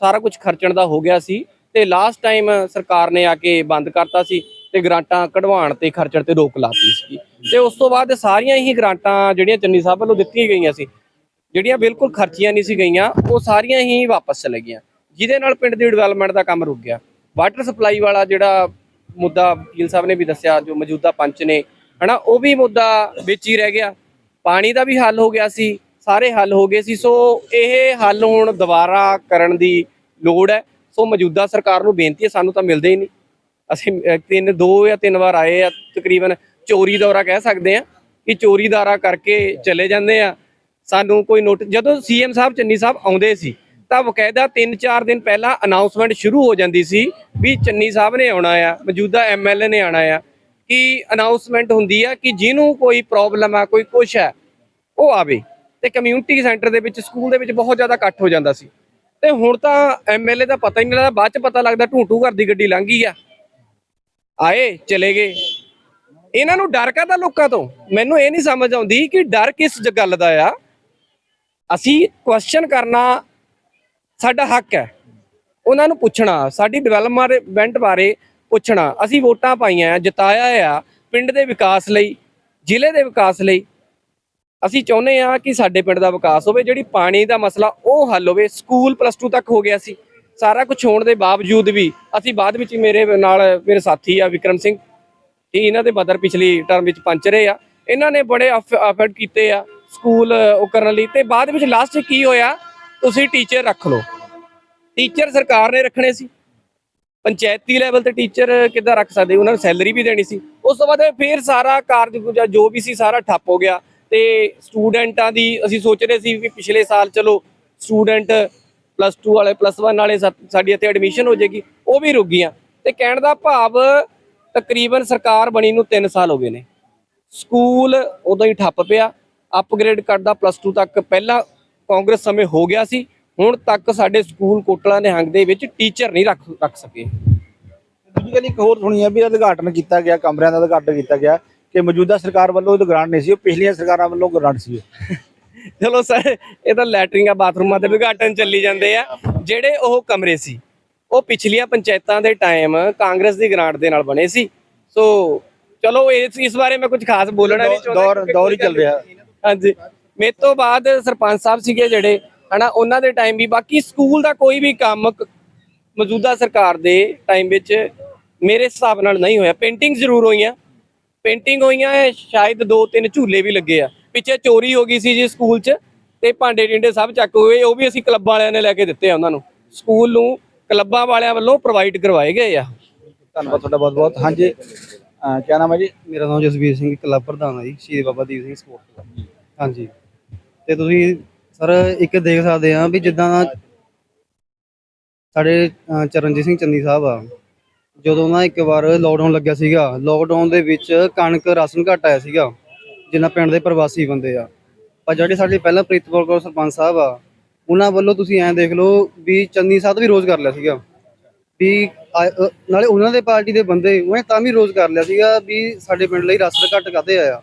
ਸਾਰਾ ਕੁਝ ਖਰਚਣ ਦਾ ਹੋ ਗਿਆ ਸੀ। ਤੇ ਲਾਸਟ ਟਾਈਮ ਸਰਕਾਰ ਨੇ ਆ ਕੇ ਬੰਦ ਕਰਤਾ ਸੀ ਤੇ ਗ੍ਰਾਂਟਾਂ ਕਢਵਾਉਣ ਤੇ ਖਰਚਣ ਤੇ ਰੋਕ ਲਾਤੀ ਸੀ ਤੇ ਉਸ ਤੋਂ ਬਾਅਦ ਸਾਰੀਆਂ ਹੀ ਗ੍ਰਾਂਟਾਂ ਜਿਹੜੀਆਂ ਚੰਨੀ ਸਾਹਿਬ ਵੱਲੋਂ ਦਿੱਤੀਆਂ ਗਈਆਂ ਸੀ ਜਿਹੜੀਆਂ ਬਿਲਕੁਲ ਖਰਚੀਆਂ ਨਹੀਂ ਸੀ ਗਈਆਂ, ਉਹ ਸਾਰੀਆਂ ਹੀ ਵਾਪਸ ਚਲੇ ਗਈਆਂ। ਜਿਹਦੇ ਨਾਲ ਪਿੰਡ ਦੀ ਡਿਵੈਲਪਮੈਂਟ ਦਾ ਕੰਮ ਰੁਕ ਗਿਆ। ਵਾਟਰ ਸਪਲਾਈ ਵਾਲਾ ਜਿਹੜਾ ਮੁੱਦਾ ਵਕੀਲ ਸਾਹਿਬ ਨੇ ਵੀ ਦੱਸਿਆ, ਜੋ ਮੌਜੂਦਾ ਪੰਚ ਨੇ, ਹਨਾ, ਉਹ ਵੀ ਮੁੱਦਾ ਵਿੱਚ ਹੀ ਰਹਿ ਗਿਆ। ਪਾਣੀ ਦਾ ਵੀ ਹੱਲ ਹੋ ਗਿਆ ਸੀ, ਸਾਰੇ ਹੱਲ ਹੋ ਗਏ ਸੀ। ਸੋ ਇਹ ਹੱਲ ਹੁਣ ਦੁਬਾਰਾ ਕਰਨ ਦੀ ਲੋੜ ਹੈ। ਸੋ ਮੌਜੂਦਾ ਸਰਕਾਰ ਨੂੰ ਬੇਨਤੀ ਹੈ, ਸਾਨੂੰ ਤਾਂ ਮਿਲਦੇ ਹੀ ਨਹੀਂ। ਅਸੀਂ ਤਿੰਨ, ਦੋ ਜਾਂ ਤਿੰਨ ਵਾਰ ਆਏ ਆ, ਤਕਰੀਬਨ ਚੋਰੀ ਦੌਰਾ ਕਹਿ ਸਕਦੇ ਆ ਕਿ ਚੋਰੀ ਦੌਰਾ ਕਰਕੇ ਚਲੇ ਜਾਂਦੇ ਆ। ਸਾਨੂੰ ਕੋਈ ਨੋਟਿਸ ਜਦੋਂ ਸੀਐਮ ਸਾਹਿਬ, ਚੰਨੀ ਸਾਹਿਬ ਆਉਂਦੇ ਸੀ, ਤਾਂ ਬਕਾਇਦਾ 3-4 ਦਿਨ ਪਹਿਲਾਂ ਅਨਾਉਂਸਮੈਂਟ ਸ਼ੁਰੂ ਹੋ ਜਾਂਦੀ ਸੀ ਵੀ ਚੰਨੀ ਸਾਹਿਬ ਨੇ ਆਉਣਾ ਆ, ਮੌਜੂਦਾ ਐਮਐਲਏ ਨੇ ਆਉਣਾ ਆ, ਕਿ ਅਨਾਉਂਸਮੈਂਟ ਹੁੰਦੀ ਆ ਕਿ ਜਿਹਨੂੰ ਕੋਈ ਪ੍ਰੋਬਲਮ ਆ, ਕੋਈ ਕੁਛ ਹੈ ਉਹ ਆਵੇ। ਤੇ ਕਮਿਊਨਿਟੀ ਸੈਂਟਰ ਦੇ ਵਿੱਚ ਸਕੂਲ ਦੇ ਵਿੱਚ ਬਹੁਤ ਜ਼ਿਆਦਾ ਇਕੱਠ ਹੋ ਜਾਂਦਾ ਸੀ। ਤੇ ਹੁਣ ਤਾਂ ਐਮਐਲਏ ਦਾ ਪਤਾ ਹੀ ਨਹੀਂ ਲੱਗਦਾ, ਬਾਅਦ ਚ ਪਤਾ ਲੱਗਦਾ ਢੂਟੂ ਘਰ ਦੀ ਗੱਡੀ ਲੰਘ ਗਈ ਆ। ਆਏ, ਚਲੇ ਗਏ। ਇਹਨਾਂ ਨੂੰ ਡਰ ਕਾਹਦਾ ਲੋਕਾਂ ਤੋਂ? ਮੈਨੂੰ ਇਹ ਨਹੀਂ ਸਮਝ ਆਉਂਦੀ ਕਿ ਡਰ ਕਿਸ ਗੱਲ ਦਾ ਆ? ਅਸੀਂ ਕੁਐਸਚਨ ਕਰਨਾ ਸਾਡਾ ਹੱਕ ਹੈ। ਉਹਨਾਂ ਨੂੰ ਪੁੱਛਣਾ, ਸਾਡੀ ਡਿਵੈਲਪਮੈਂਟ ਬਾਰੇ ਪੁੱਛਣਾ। ਅਸੀਂ ਵੋਟਾਂ ਪਾਈਆਂ ਆ, ਜਿਤਾਇਆ ਆ ਪਿੰਡ ਦੇ ਵਿਕਾਸ ਲਈ, ਜ਼ਿਲ੍ਹੇ ਦੇ ਵਿਕਾਸ ਲਈ। ਅਸੀਂ ਚਾਹੁੰਦੇ ਆ ਕਿ ਸਾਡੇ ਪਿੰਡ ਦਾ ਵਿਕਾਸ ਹੋਵੇ। ਜਿਹੜੀ ਪਾਣੀ ਦਾ ਮਸਲਾ ਉਹ ਹੱਲ ਹੋਵੇ। ਸਕੂਲ ਪਲੱਸ 2 ਤੱਕ ਹੋ ਗਿਆ ਸੀ। ਸਾਰਾ ਕੁਝ ਹੋਣ ਦੇ ਬਾਵਜੂਦ ਵੀ ਅਸੀਂ ਬਾਅਦ ਵਿੱਚ ਮੇਰੇ ਨਾਲ ਮੇਰੇ ਸਾਥੀ ਆ ਵਿਕਰਮ ਸਿੰਘ, ਇਹ ਇਹਨਾਂ ਦੇ ਬਦਰ ਪਿਛਲੀ ਟਰਮ ਵਿੱਚ ਪੰਚ ਰਹੇ ਆ। ਇਹਨਾਂ ਨੇ ਬੜੇ ਐਫਰਟ ਕੀਤੇ ਆ। ਸਕੂਲ ਉਹ ਕਰਨ ਲਈ। ਤੇ ਬਾਅਦ ਵਿੱਚ ਲਾਸਟ ਕੀ ਹੋਇਆ? ਤੁਸੀਂ ਟੀਚਰ ਰੱਖ ਲਓ। ਟੀਚਰ ਸਰਕਾਰ ਨੇ ਰੱਖਣੇ ਸੀ। ਪੰਚਾਇਤੀ ਲੈਵਲ ਤੇ ਟੀਚਰ ਕਿੱਦਾਂ ਰੱਖ ਸਕਦੇ? ਉਹਨਾਂ ਨੂੰ ਸੈਲਰੀ ਵੀ ਦੇਣੀ ਸੀ। ਉਸ ਤੋਂ ਬਾਅਦ ਫਿਰ ਸਾਰਾ ਕਾਰਜ ਜੋ ਵੀ ਸੀ ਸਾਰਾ ਠੱਪ ਹੋ ਗਿਆ। ਤੇ ਸਟੂਡੈਂਟਾਂ ਦੀ ਅਸੀਂ ਸੋਚ ਰਹੇ ਸੀ ਵੀ ਪਿਛਲੇ ਸਾਲ ਚਲੋ ਸਟੂਡੈਂਟ ਪਲੱਸ 2 ਵਾਲੇ ਪਲੱਸ 1 ਵਾਲੇ ਸਾਡੀ ਇੱਥੇ ਐਡਮਿਸ਼ਨ ਹੋ ਜਾਏਗੀ, ਉਹ ਵੀ ਰੁਕ ਗਈਆਂ। ਤੇ ਕਹਿਣ ਦਾ ਭਾਵ ਤਕਰੀਬਨ ਸਰਕਾਰ ਬਣੀ ਨੂੰ 3 ਸਾਲ ਹੋ ਗਏ ਨੇ। ਸਕੂਲ ਉਦੋਂ ਹੀ ਠੱਪ ਪਿਆ। ਅਪਗ੍ਰੇਡ ਕਰਦਾ ਪਲੱਸ 2 ਤੱਕ ਪਹਿਲਾਂ ਕਾਂਗਰਸ ਸਮੇਂ ਹੋ ਗਿਆ ਸੀ ਹੁਣ ਤੱਕ ਸਾਡੇ ਸਕੂਲ ਕੋਟਲਾ ਨਿਹੰਗ ਦੇ ਵਿੱਚ ਟੀਚਰ ਨਹੀਂ ਰੱਖ ਰੱਖ ਸਕੇ। ਦੂਜੀ ਗੱਲ ਇੱਕ ਹੋਰ ਸੁਣੀ ਹੈ ਵੀ ਉਦਘਾਟਨ ਕੀਤਾ ਗਿਆ ਕਮਰਿਆਂ ਦਾ ਉਦਘਾਟਨ ਕੀਤਾ ਗਿਆ ਕਿ ਮੌਜੂਦਾ ਸਰਕਾਰ ਵੱਲੋਂ ਇਹ ਗ੍ਰਾਂਟ ਨਹੀਂ ਸੀ ਉਹ ਪਿਛਲੀਆਂ ਸਰਕਾਰਾਂ ਵੱਲੋਂ ਗ੍ਰਾਂਟ ਸੀ। ਚਲੋ ਸਰ ਇਹ ਤਾਂ ਲੈਟਰਿੰਗਾਂ ਬਾਥਰੂਮਾਂ ਦੇ ਉਦਘਾਟਨ ਚੱਲੀ ਜਾਂਦੇ ਆ। ਜਿਹੜੇ ਉਹ ਕਮਰੇ ਸੀ ਉਹ ਪਿਛਲੀਆਂ ਪੰਚਾਇਤਾਂ ਦੇ ਟਾਈਮ ਕਾਂਗਰਸ ਦੀ ਗ੍ਰਾਂਟ ਦੇ ਨਾਲ ਬਣੇ ਸੀ। ਸੋ ਚਲੋ ਇਸ ਇਸ ਬਾਰੇ ਮੈਂ ਕੁਝ ਖਾਸ ਬੋਲਣਾ ਨਹੀਂ ਚਾਹੁੰਦਾ ਦੌਰ ਦੌਰ ਹੀ ਚੱਲ ਰਿਹਾ। ਹਾਂਜੀ। ਮੇਰੇ ਤੋਂ ਬਾਅਦ ਸਰਪੰਚ ਸਾਹਿਬ ਸੀਗੇ ਜਿਹੜੇ, ਹਨਾ, ਉਹਨਾਂ ਦੇ ਟਾਈਮ ਵੀ, ਬਾਕੀ ਸਕੂਲ ਦਾ ਕੋਈ ਵੀ ਕੰਮ ਮੌਜੂਦਾ ਸਰਕਾਰ ਦੇ ਟਾਈਮ ਵਿੱਚ ਮੇਰੇ ਹਿਸਾਬ ਨਾਲ ਨਹੀਂ ਹੋਇਆ। ਪੇਂਟਿੰਗ ਜ਼ਰੂਰ ਹੋਈਆਂ। ਪੇਂਟਿੰਗ ਹੋਈਆਂ ਸ਼ਾਇਦ ਦੋ ਤਿੰਨ ਝੂਲੇ ਵੀ ਲੱਗੇ ਆ। ਪਿੱਛੇ ਚੋਰੀ ਹੋ ਗਈ ਸੀ ਜੀ ਸਕੂਲ 'ਚ ਤੇ ਭਾਂਡੇ ਟਿੰਡੇ ਸਭ ਚੱਕ ਹੋਏ, ਉਹ ਵੀ ਅਸੀਂ ਕਲੱਬਾਂ ਵਾਲਿਆਂ ਨੇ ਲੈ ਕੇ ਦਿੱਤੇ ਆ ਉਹਨਾਂ ਨੂੰ। ਸਕੂਲ ਨੂੰ ਕਲੱਬਾਂ ਵਾਲਿਆਂ ਵੱਲੋਂ ਪ੍ਰੋਵਾਈਡ ਕਰਵਾਏ ਗਏ ਆ। ਧੰਨਵਾਦ ਤੁਹਾਡਾ ਬਹੁਤ ਬਹੁਤ ਹਾਂਜੀ। ਕਿਆ ਨਾਮ ਹੈ ਜੀ? ਮੇਰਾ ਨਾਮ ਜਸਵੀਰ ਸਿੰਘ ਕਲੱਬ ਪ੍ਰਧਾਨ ਹੈ ਜੀ ਸ਼ਹੀਦ ਬਾਬਾ ਦੀਪ ਸਿੰਘ ਸਪੋਰਟ ਕਲੱਬ। ਹਾਂਜੀ। ਤੇ ਤੁਸੀਂ ਸਰ ਇੱਕ ਦੇਖ ਸਕਦੇ ਆ ਵੀ ਜਿੱਦਾਂ ਸਾਡੇ ਚਰਨਜੀਤ ਸਿੰਘ ਚੰਨੀ ਸਾਹਿਬ ਆ ਜਦੋਂ ਨਾ ਇੱਕ ਵਾਰ ਲੋਕਡਾਊਨ ਲੱਗਿਆ ਸੀਗਾ ਲੋਕਡਾਊਨ ਦੇ ਵਿੱਚ ਕਣਕ ਰਾਸ਼ਨ ਘੱਟ ਆਇਆ ਸੀਗਾ ਜਿਨ੍ਹਾਂ ਪਿੰਡ ਦੇ ਪ੍ਰਵਾਸੀ ਬੰਦੇ ਆ। ਪਰ ਜਿਹੜੇ ਸਾਡੇ ਪਹਿਲਾਂ ਪ੍ਰੀਤਪਾਲ ਕੌਰ ਸਰਪੰਚ ਸਾਹਿਬ ਆ ਉਹਨਾਂ ਵੱਲੋਂ ਤੁਸੀਂ ਐਂ ਦੇਖ ਲਓ ਵੀ ਚੰਨੀ ਸਾਹਿਬ ਵੀ ਰੋਜ਼ ਕਰ ਲਿਆ ਸੀਗਾ। ਵੀ ਆ- ਅ, ਨਾਲੇ ਉਹਨਾਂ ਦੇ ਪਾਰਟੀ ਦੇ ਬੰਦੇ ਉਹਨੇ ਤਾਂ ਵੀ ਰੋਜ਼ ਕਰ ਲਿਆ ਸੀਗਾ ਵੀ ਸਾਡੇ ਪਿੰਡ ਲਈ ਰਾਸ਼ਨ ਘੱਟ ਕਾਤੇ ਆਇਆ।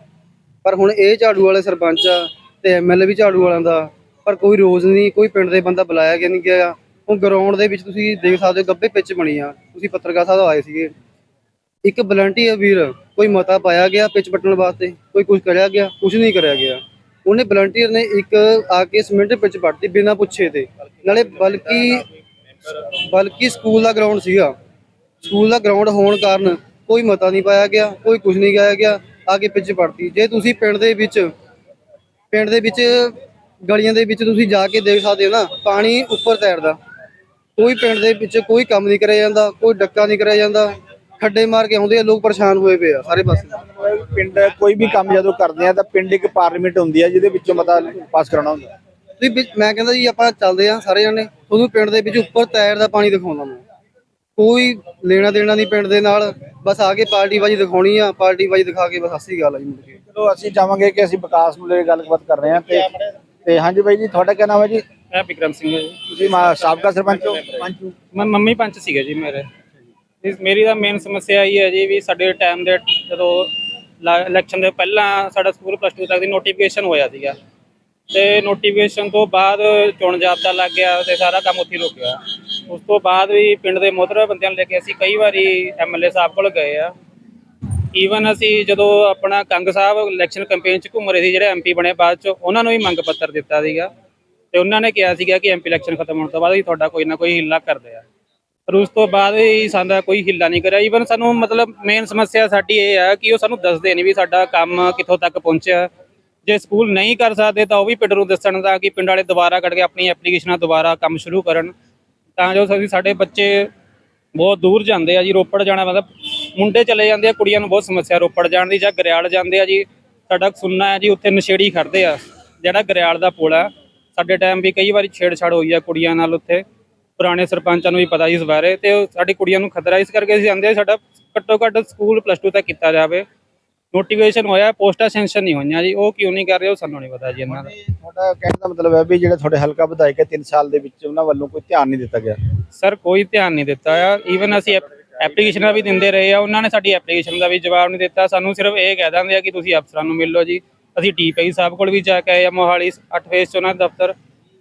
ਪਰ ਹੁਣ ਇਹ ਝਾੜੂ ਵਾਲੇ ਸਰਪੰਚ ਆ ਤੇ ਐਮਐਲਏ ਵੀ ਝਾੜੂ ਵਾਲਿਆਂ ਦਾ ਪਰ ਕੋਈ ਰੋਜ਼ ਨਹੀਂ ਕੋਈ ਪਿੰਡ ਦੇ ਬੰਦਾ ਬੁਲਾਇਆ ਗਿਆ ਨਹੀਂ ਗਿਆ। ਹੁਣ ਗਰਾਊਂਡ ਦੇ ਵਿੱਚ ਤੁਸੀਂ ਦੇਖ ਸਕਦੇ ਹੋ ਗੱਬੇ ਪਿੱਚ ਬਣੀ ਆ। ਤੁਸੀਂ ਪੱਤਰਕਾਰ ਸਾਹਿਬ ਆਏ ਸੀਗੇ। ਇੱਕ ਵਲੰਟੀਅਰ ਵੀਰ ਕੋਈ ਮਤਾ ਪਾਇਆ ਗਿਆ ਪਿੱਚ ਪੱਟਣ ਵਾਸਤੇ ਕੋਈ ਕੁਝ ਕਰਿਆ ਗਿਆ ਕੁਝ ਨਹੀਂ ਕਰਿਆ ਗਿਆ। ਉਹਨੇ ਵਲੰਟੀਅਰ ਨੇ ਇੱਕ ਆ ਕੇ ਸਿਮੈਂਟ ਪਿੱਚ ਪੱਟਦੀ ਬਿਨਾਂ ਪੁੱਛੇ ਤੇ। ਨਾਲੇ ਬਲਕਿ ਬਲਕਿ ਸਕੂਲ ਦਾ ਗਰਾਊਂਡ ਸੀਗਾ। ਸਕੂਲ ਦਾ ਗਰਾਊਂਡ ਹੋਣ ਕਾਰਨ ਕੋਈ ਮਤਾ ਨਹੀਂ ਪਾਇਆ ਗਿਆ, ਕੋਈ ਕੁਝ ਨਹੀਂ ਗਾਇਆ ਗਿਆ, ਆ ਪਿੱਛੇ ਪੜਤੀ ਜੇ ਤੁਸੀਂ ਪਿੰਡ ਦੇ ਵਿੱਚ, ਪਿੰਡ ਦੇ ਵਿੱਚ ਗਲੀਆਂ ਦੇ ਵਿੱਚ ਤੁਸੀਂ ਜਾ ਕੇ ਦੇਖ ਸਕਦੇ ਹੋ ਨਾ, ਪਾਣੀ ਉੱਪਰ ਤੈਰਦਾ। ਕੋਈ ਪਿੰਡ ਦੇ ਵਿੱਚ ਕੋਈ ਕੰਮ ਨਹੀਂ ਕਰਿਆ ਜਾਂਦਾ, ਕੋਈ ਡੱਕਾ ਨਹੀਂ ਕਰਿਆ ਜਾਂਦਾ। ਖੱਡੇ ਮਾਰ ਕੇ ਆਉਂਦੇ ਆ, ਲੋਕ ਪਰੇਸ਼ਾਨ ਹੋਏ ਪਏ ਆ, ਸਾਰੇ ਪਾਸੇ। ਪਿੰਡ ਕੋਈ ਵੀ ਕੰਮ ਜਦੋਂ ਕਰਦੇ ਆ ਤਾਂ ਪਿੰਡ ਇੱਕ ਪਾਰਲੀਮੈਂਟ ਹੁੰਦੀ ਹੈ ਜਿਹਦੇ ਵਿੱਚੋਂ ਮਤਾ ਪਾਸ ਕਰਾਉਣਾ ਹੁੰਦਾ। ਤੁਸੀਂ ਵਿੱਚ- ਮੈਂ ਕਹਿੰਦਾ ਜੀ ਆਪਾਂ ਚੱਲਦੇ ਆ ਸਾਰੇ ਜਣੇ। ਤੁਹਾਨੂੰ ਪਿੰਡ ਦੇ ਵਿੱਚ ਉੱਪਰ ਤੈਰਦਾ ਪਾਣੀ ਦਿਖਾਉਂਦਾ ਮੈਂ। ਕੋਈ ਲੈਣਾ ਦੇਣਾ ਨਹੀਂ ਪਿੰਡ ਦੇ ਨਾਲ। ਬਸ ਆ ਕੇ ਪਾਰਟੀ ਬਾਜੀ ਦਿਖਾਉਣੀ ਆ। ਪਾਰਟੀ ਬਾਜੀ ਦਿਖਾ ਕੇ ਬਸ ਹੱਸੀ ਗੱਲ ਆ ਜੀ ਮੁੜ ਕੇ। ਚਲੋ ਅਸੀਂ ਚਾਹਾਂਗੇ ਕਿ ਅਸੀਂ ਵਿਕਾਸ ਨੂੰ ਲੈ ਕੇ ਗੱਲਬਾਤ ਕਰ ਰਹੇ ਹਾਂ ਤੇ ਤੇ ਹਾਂਜੀ ਬਾਈ ਜੀ ਤੁਹਾਡਾ ਕੀ ਨਾਮ ਹੈ ਜੀ? ਮੈਂ ਵਿਕਰਮ ਸਿੰਘ ਹਾਂ ਜੀ। ਤੁਸੀਂ ਮਾ- ਸਾਬਕਾ ਸਰਪੰਚ ਹੋ? ਪੰਚ ਹੋ? ਮੈਂ ਮੰਮੀ ਪੰਚ ਸੀਗੇ ਜੀ ਮੇਰੇ। ਇਸ ਮੇਰੀ ਤਾਂ ਮੇਨ ਸਮੱਸਿਆ ਇਹ ਹੈ ਜੀ ਵੀ ਸਾਡੇ ਟਾਈਮ ਦੇ ਜਦੋਂ ਇਲੈਕਸ਼ਨ ਦੇ ਪਹਿਲਾਂ ਸਾਡਾ ਸਕੂਲ ਪਲੱਸ 2 ਤੱਕ ਦੀ ਨੋਟੀਫਿਕੇਸ਼ਨ ਹੋਇਆ ਸੀਗਾ। ਤੇ ਨੋਟੀਫਿਕੇਸ਼ਨ ਤੋਂ ਬਾਅਦ ਚੋਣ ਜਾਬਤਾ ਲੱਗ ਗਿਆ ਤੇ ਸਾਰਾ ਕੰਮ ਉੱਥੇ ਰੁਕ ਗਿਆ। ਉਸ ਤੋਂ ਬਾਅਦ ਵੀ ਪਿੰਡ ਦੇ ਮੋਹਤਰ ਬੰਦਿਆਂ ਨੂੰ ਲੈ ਕੇ ਅਸੀਂ ਕਈ ਵਾਰੀ ਐਮਐਲਏ ਸਾਹਿਬ ਕੋਲ ਗਏ ਆ। ਈਵਨ ਅਸੀਂ ਜਦੋਂ ਆਪਣਾ ਕੰਗ ਸਾਹਿਬ ਇਲੈਕਸ਼ਨ ਕੈਂਪੇਨ 'ਚ ਘੁੰਮ ਰਹੇ ਸੀ, ਜਿਹੜੇ ਐਮਪੀ ਬਣੇ ਬਾਅਦ 'ਚ, ਉਹਨਾਂ ਨੂੰ ਵੀ ਮੰਗ ਪੱਤਰ ਦਿੱਤਾ ਸੀਗਾ। ਤੇ ਉਹਨਾਂ ਨੇ ਕਿਹਾ ਸੀਗਾ ਕਿ ਐਮਪੀ ਇਲੈਕਸ਼ਨ ਖਤਮ ਹੋਣ ਤੋਂ ਬਾਅਦ ਵੀ ਤੁਹਾਡਾ ਕੋਈ ਨਾ ਕੋਈ ਹਿੱਲਾ ਕਰਦੇ ਆ। ਪਰ ਉਸ ਤੋਂ ਬਾਅਦ ਵੀ ਸਾਡਾ ਕੋਈ ਹਿੱਲਾ ਨਹੀਂ ਕਰਿਆ। ਈਵਨ ਸਾਨੂੰ ਮਤਲਬ ਮੇਨ ਸਮੱਸਿਆ ਸਾਡੀ ਇਹ ਆ ਕਿ ਉਹ ਸਾਨੂੰ ਦੱਸਦੇ ਨਹੀਂ ਵੀ ਸਾਡਾ ਕੰਮ ਕਿੱਥੋਂ ਤੱਕ ਪਹੁੰਚਿਆ। ਜੇ ਸਕੂਲ ਨਹੀਂ ਕਰ ਸਕਦੇ ਤਾਂ ਉਹ ਵੀ ਪਿੰਡ ਨੂੰ ਦੱਸਣ ਦਾ ਕਿ ਪਿੰਡ ਵਾਲੇ ਦੁਬਾਰਾ ਕੱਢ ਕੇ ਆਪਣੀ ਐਪਲੀਕੇਸ਼ਨਾਂ ਦੁਬਾਰਾ ਕੰਮ ਸ਼ੁਰੂ ਕਰਨ। ਤਾਂ ਜੋ ਸਾਡੇ ਬੱਚੇ ਬਹੁਤ ਦੂਰ ਜਾਂਦੇ ਆ ਜੀ, ਰੋਪੜ ਜਾਣਾ ਮਤਲਬ ਮੁੰਡੇ ਚਲੇ ਜਾਂਦੇ ਆ, ਕੁੜੀਆਂ ਨੂੰ ਬਹੁਤ ਸਮੱਸਿਆ ਰੋਪੜ ਜਾਣ ਦੀ ਜਾਂ ਗਰਿਆਲ ਜਾਂਦੇ ਆ ਜੀ। ਸਾਡਾ ਸੁਣਨਾ ਹੈ ਜੀ, ਉੱਥੇ ਨਸ਼ੇੜੀ ਖੜਦੇ ਆ, ਜਿਹੜਾ ਗਰਿਆਲ ਦਾ ਪੁਲ ਆ। ਸਾਡੇ ਟਾਈਮ ਵੀ ਕਈ ਵਾਰੀ ਛੇੜਛਾੜ ਹੋਈ ਆ ਕੁੜੀਆਂ ਨਾਲ ਉੱਥੇ। ਪੁਰਾਣੇ ਸਰਪੰਚਾਂ ਨੂੰ ਵੀ ਪਤਾ ਸੀ ਇਸ ਬਾਰੇ। ਤੇ ਸਾਡੀ ਕੁੜੀਆਂ ਨੂੰ ਖਤਰਾ ਇਸ ਕਰਕੇ ਅਸੀਂ ਆਂਦੇ ਸਾਡਾ ਘੱਟੋ ਘੱਟ ਸਕੂਲ ਪਲੱਸ 2 ਤੱਕ ਕੀਤਾ ਜਾਵੇ। ਨੋਟੀਫਿਕੇਸ਼ਨ ਹੋਇਆ ਪੋਸਟਾਂ ਸੈਂਕਸ਼ਨ ਨਹੀਂ ਹੋਈਆਂ ਜੀ। ਉਹ ਕਿਉਂ ਨਹੀਂ ਕਰ ਰਹੇ ਉਹ ਸਾਨੂੰ ਨਹੀਂ ਪਤਾ ਜੀ ਇਹਨਾਂ ਦਾ। ਤੁਹਾਡਾ ਕਹਿਣ ਦਾ ਮਤਲਬ ਹੈ ਵੀ ਜਿਹੜੇ ਤੁਹਾਡੇ ਹਲਕਾ ਵਿਧਾਇਕ ਹੈ 3 ਸਾਲ ਦੇ ਵਿੱਚ ਉਹਨਾਂ ਵੱਲੋਂ ਕੋਈ ਧਿਆਨ ਨਹੀਂ ਦਿੱਤਾ ਗਿਆ। ਸਰ ਕੋਈ ਧਿਆਨ ਨਹੀਂ ਦਿੱਤਾ ਆ। ਈਵਨ ਅਸੀਂ ਐਪਲੀਕੇਸ਼ਨਾਂ ਵੀ ਦਿੰਦੇ ਰਹੇ ਆ। ਉਹਨਾਂ ਨੇ ਸਾਡੀ ਐਪਲੀਕੇਸ਼ਨ ਦਾ ਵੀ ਜਵਾਬ ਨਹੀਂ ਦਿੱਤਾ। ਸਾਨੂੰ ਸਿਰਫ ਇਹ ਕਹਿ ਦਿੰਦੇ ਆ ਕਿ ਤੁਸੀਂ ਅਫਸਰਾਂ ਨੂੰ ਮਿਲ ਲਓ ਜੀ। ਅਸੀਂ ਡੀਪੀ ਸਾਹਿਬ ਕੋਲ ਵੀ ਜਾ ਕੇ ਆਏ ਆ ਮੋਹਾਲੀ 8 ਫੇਸ 'ਚ ਉਹਨਾਂ ਦਾ ਦਫ਼ਤਰ।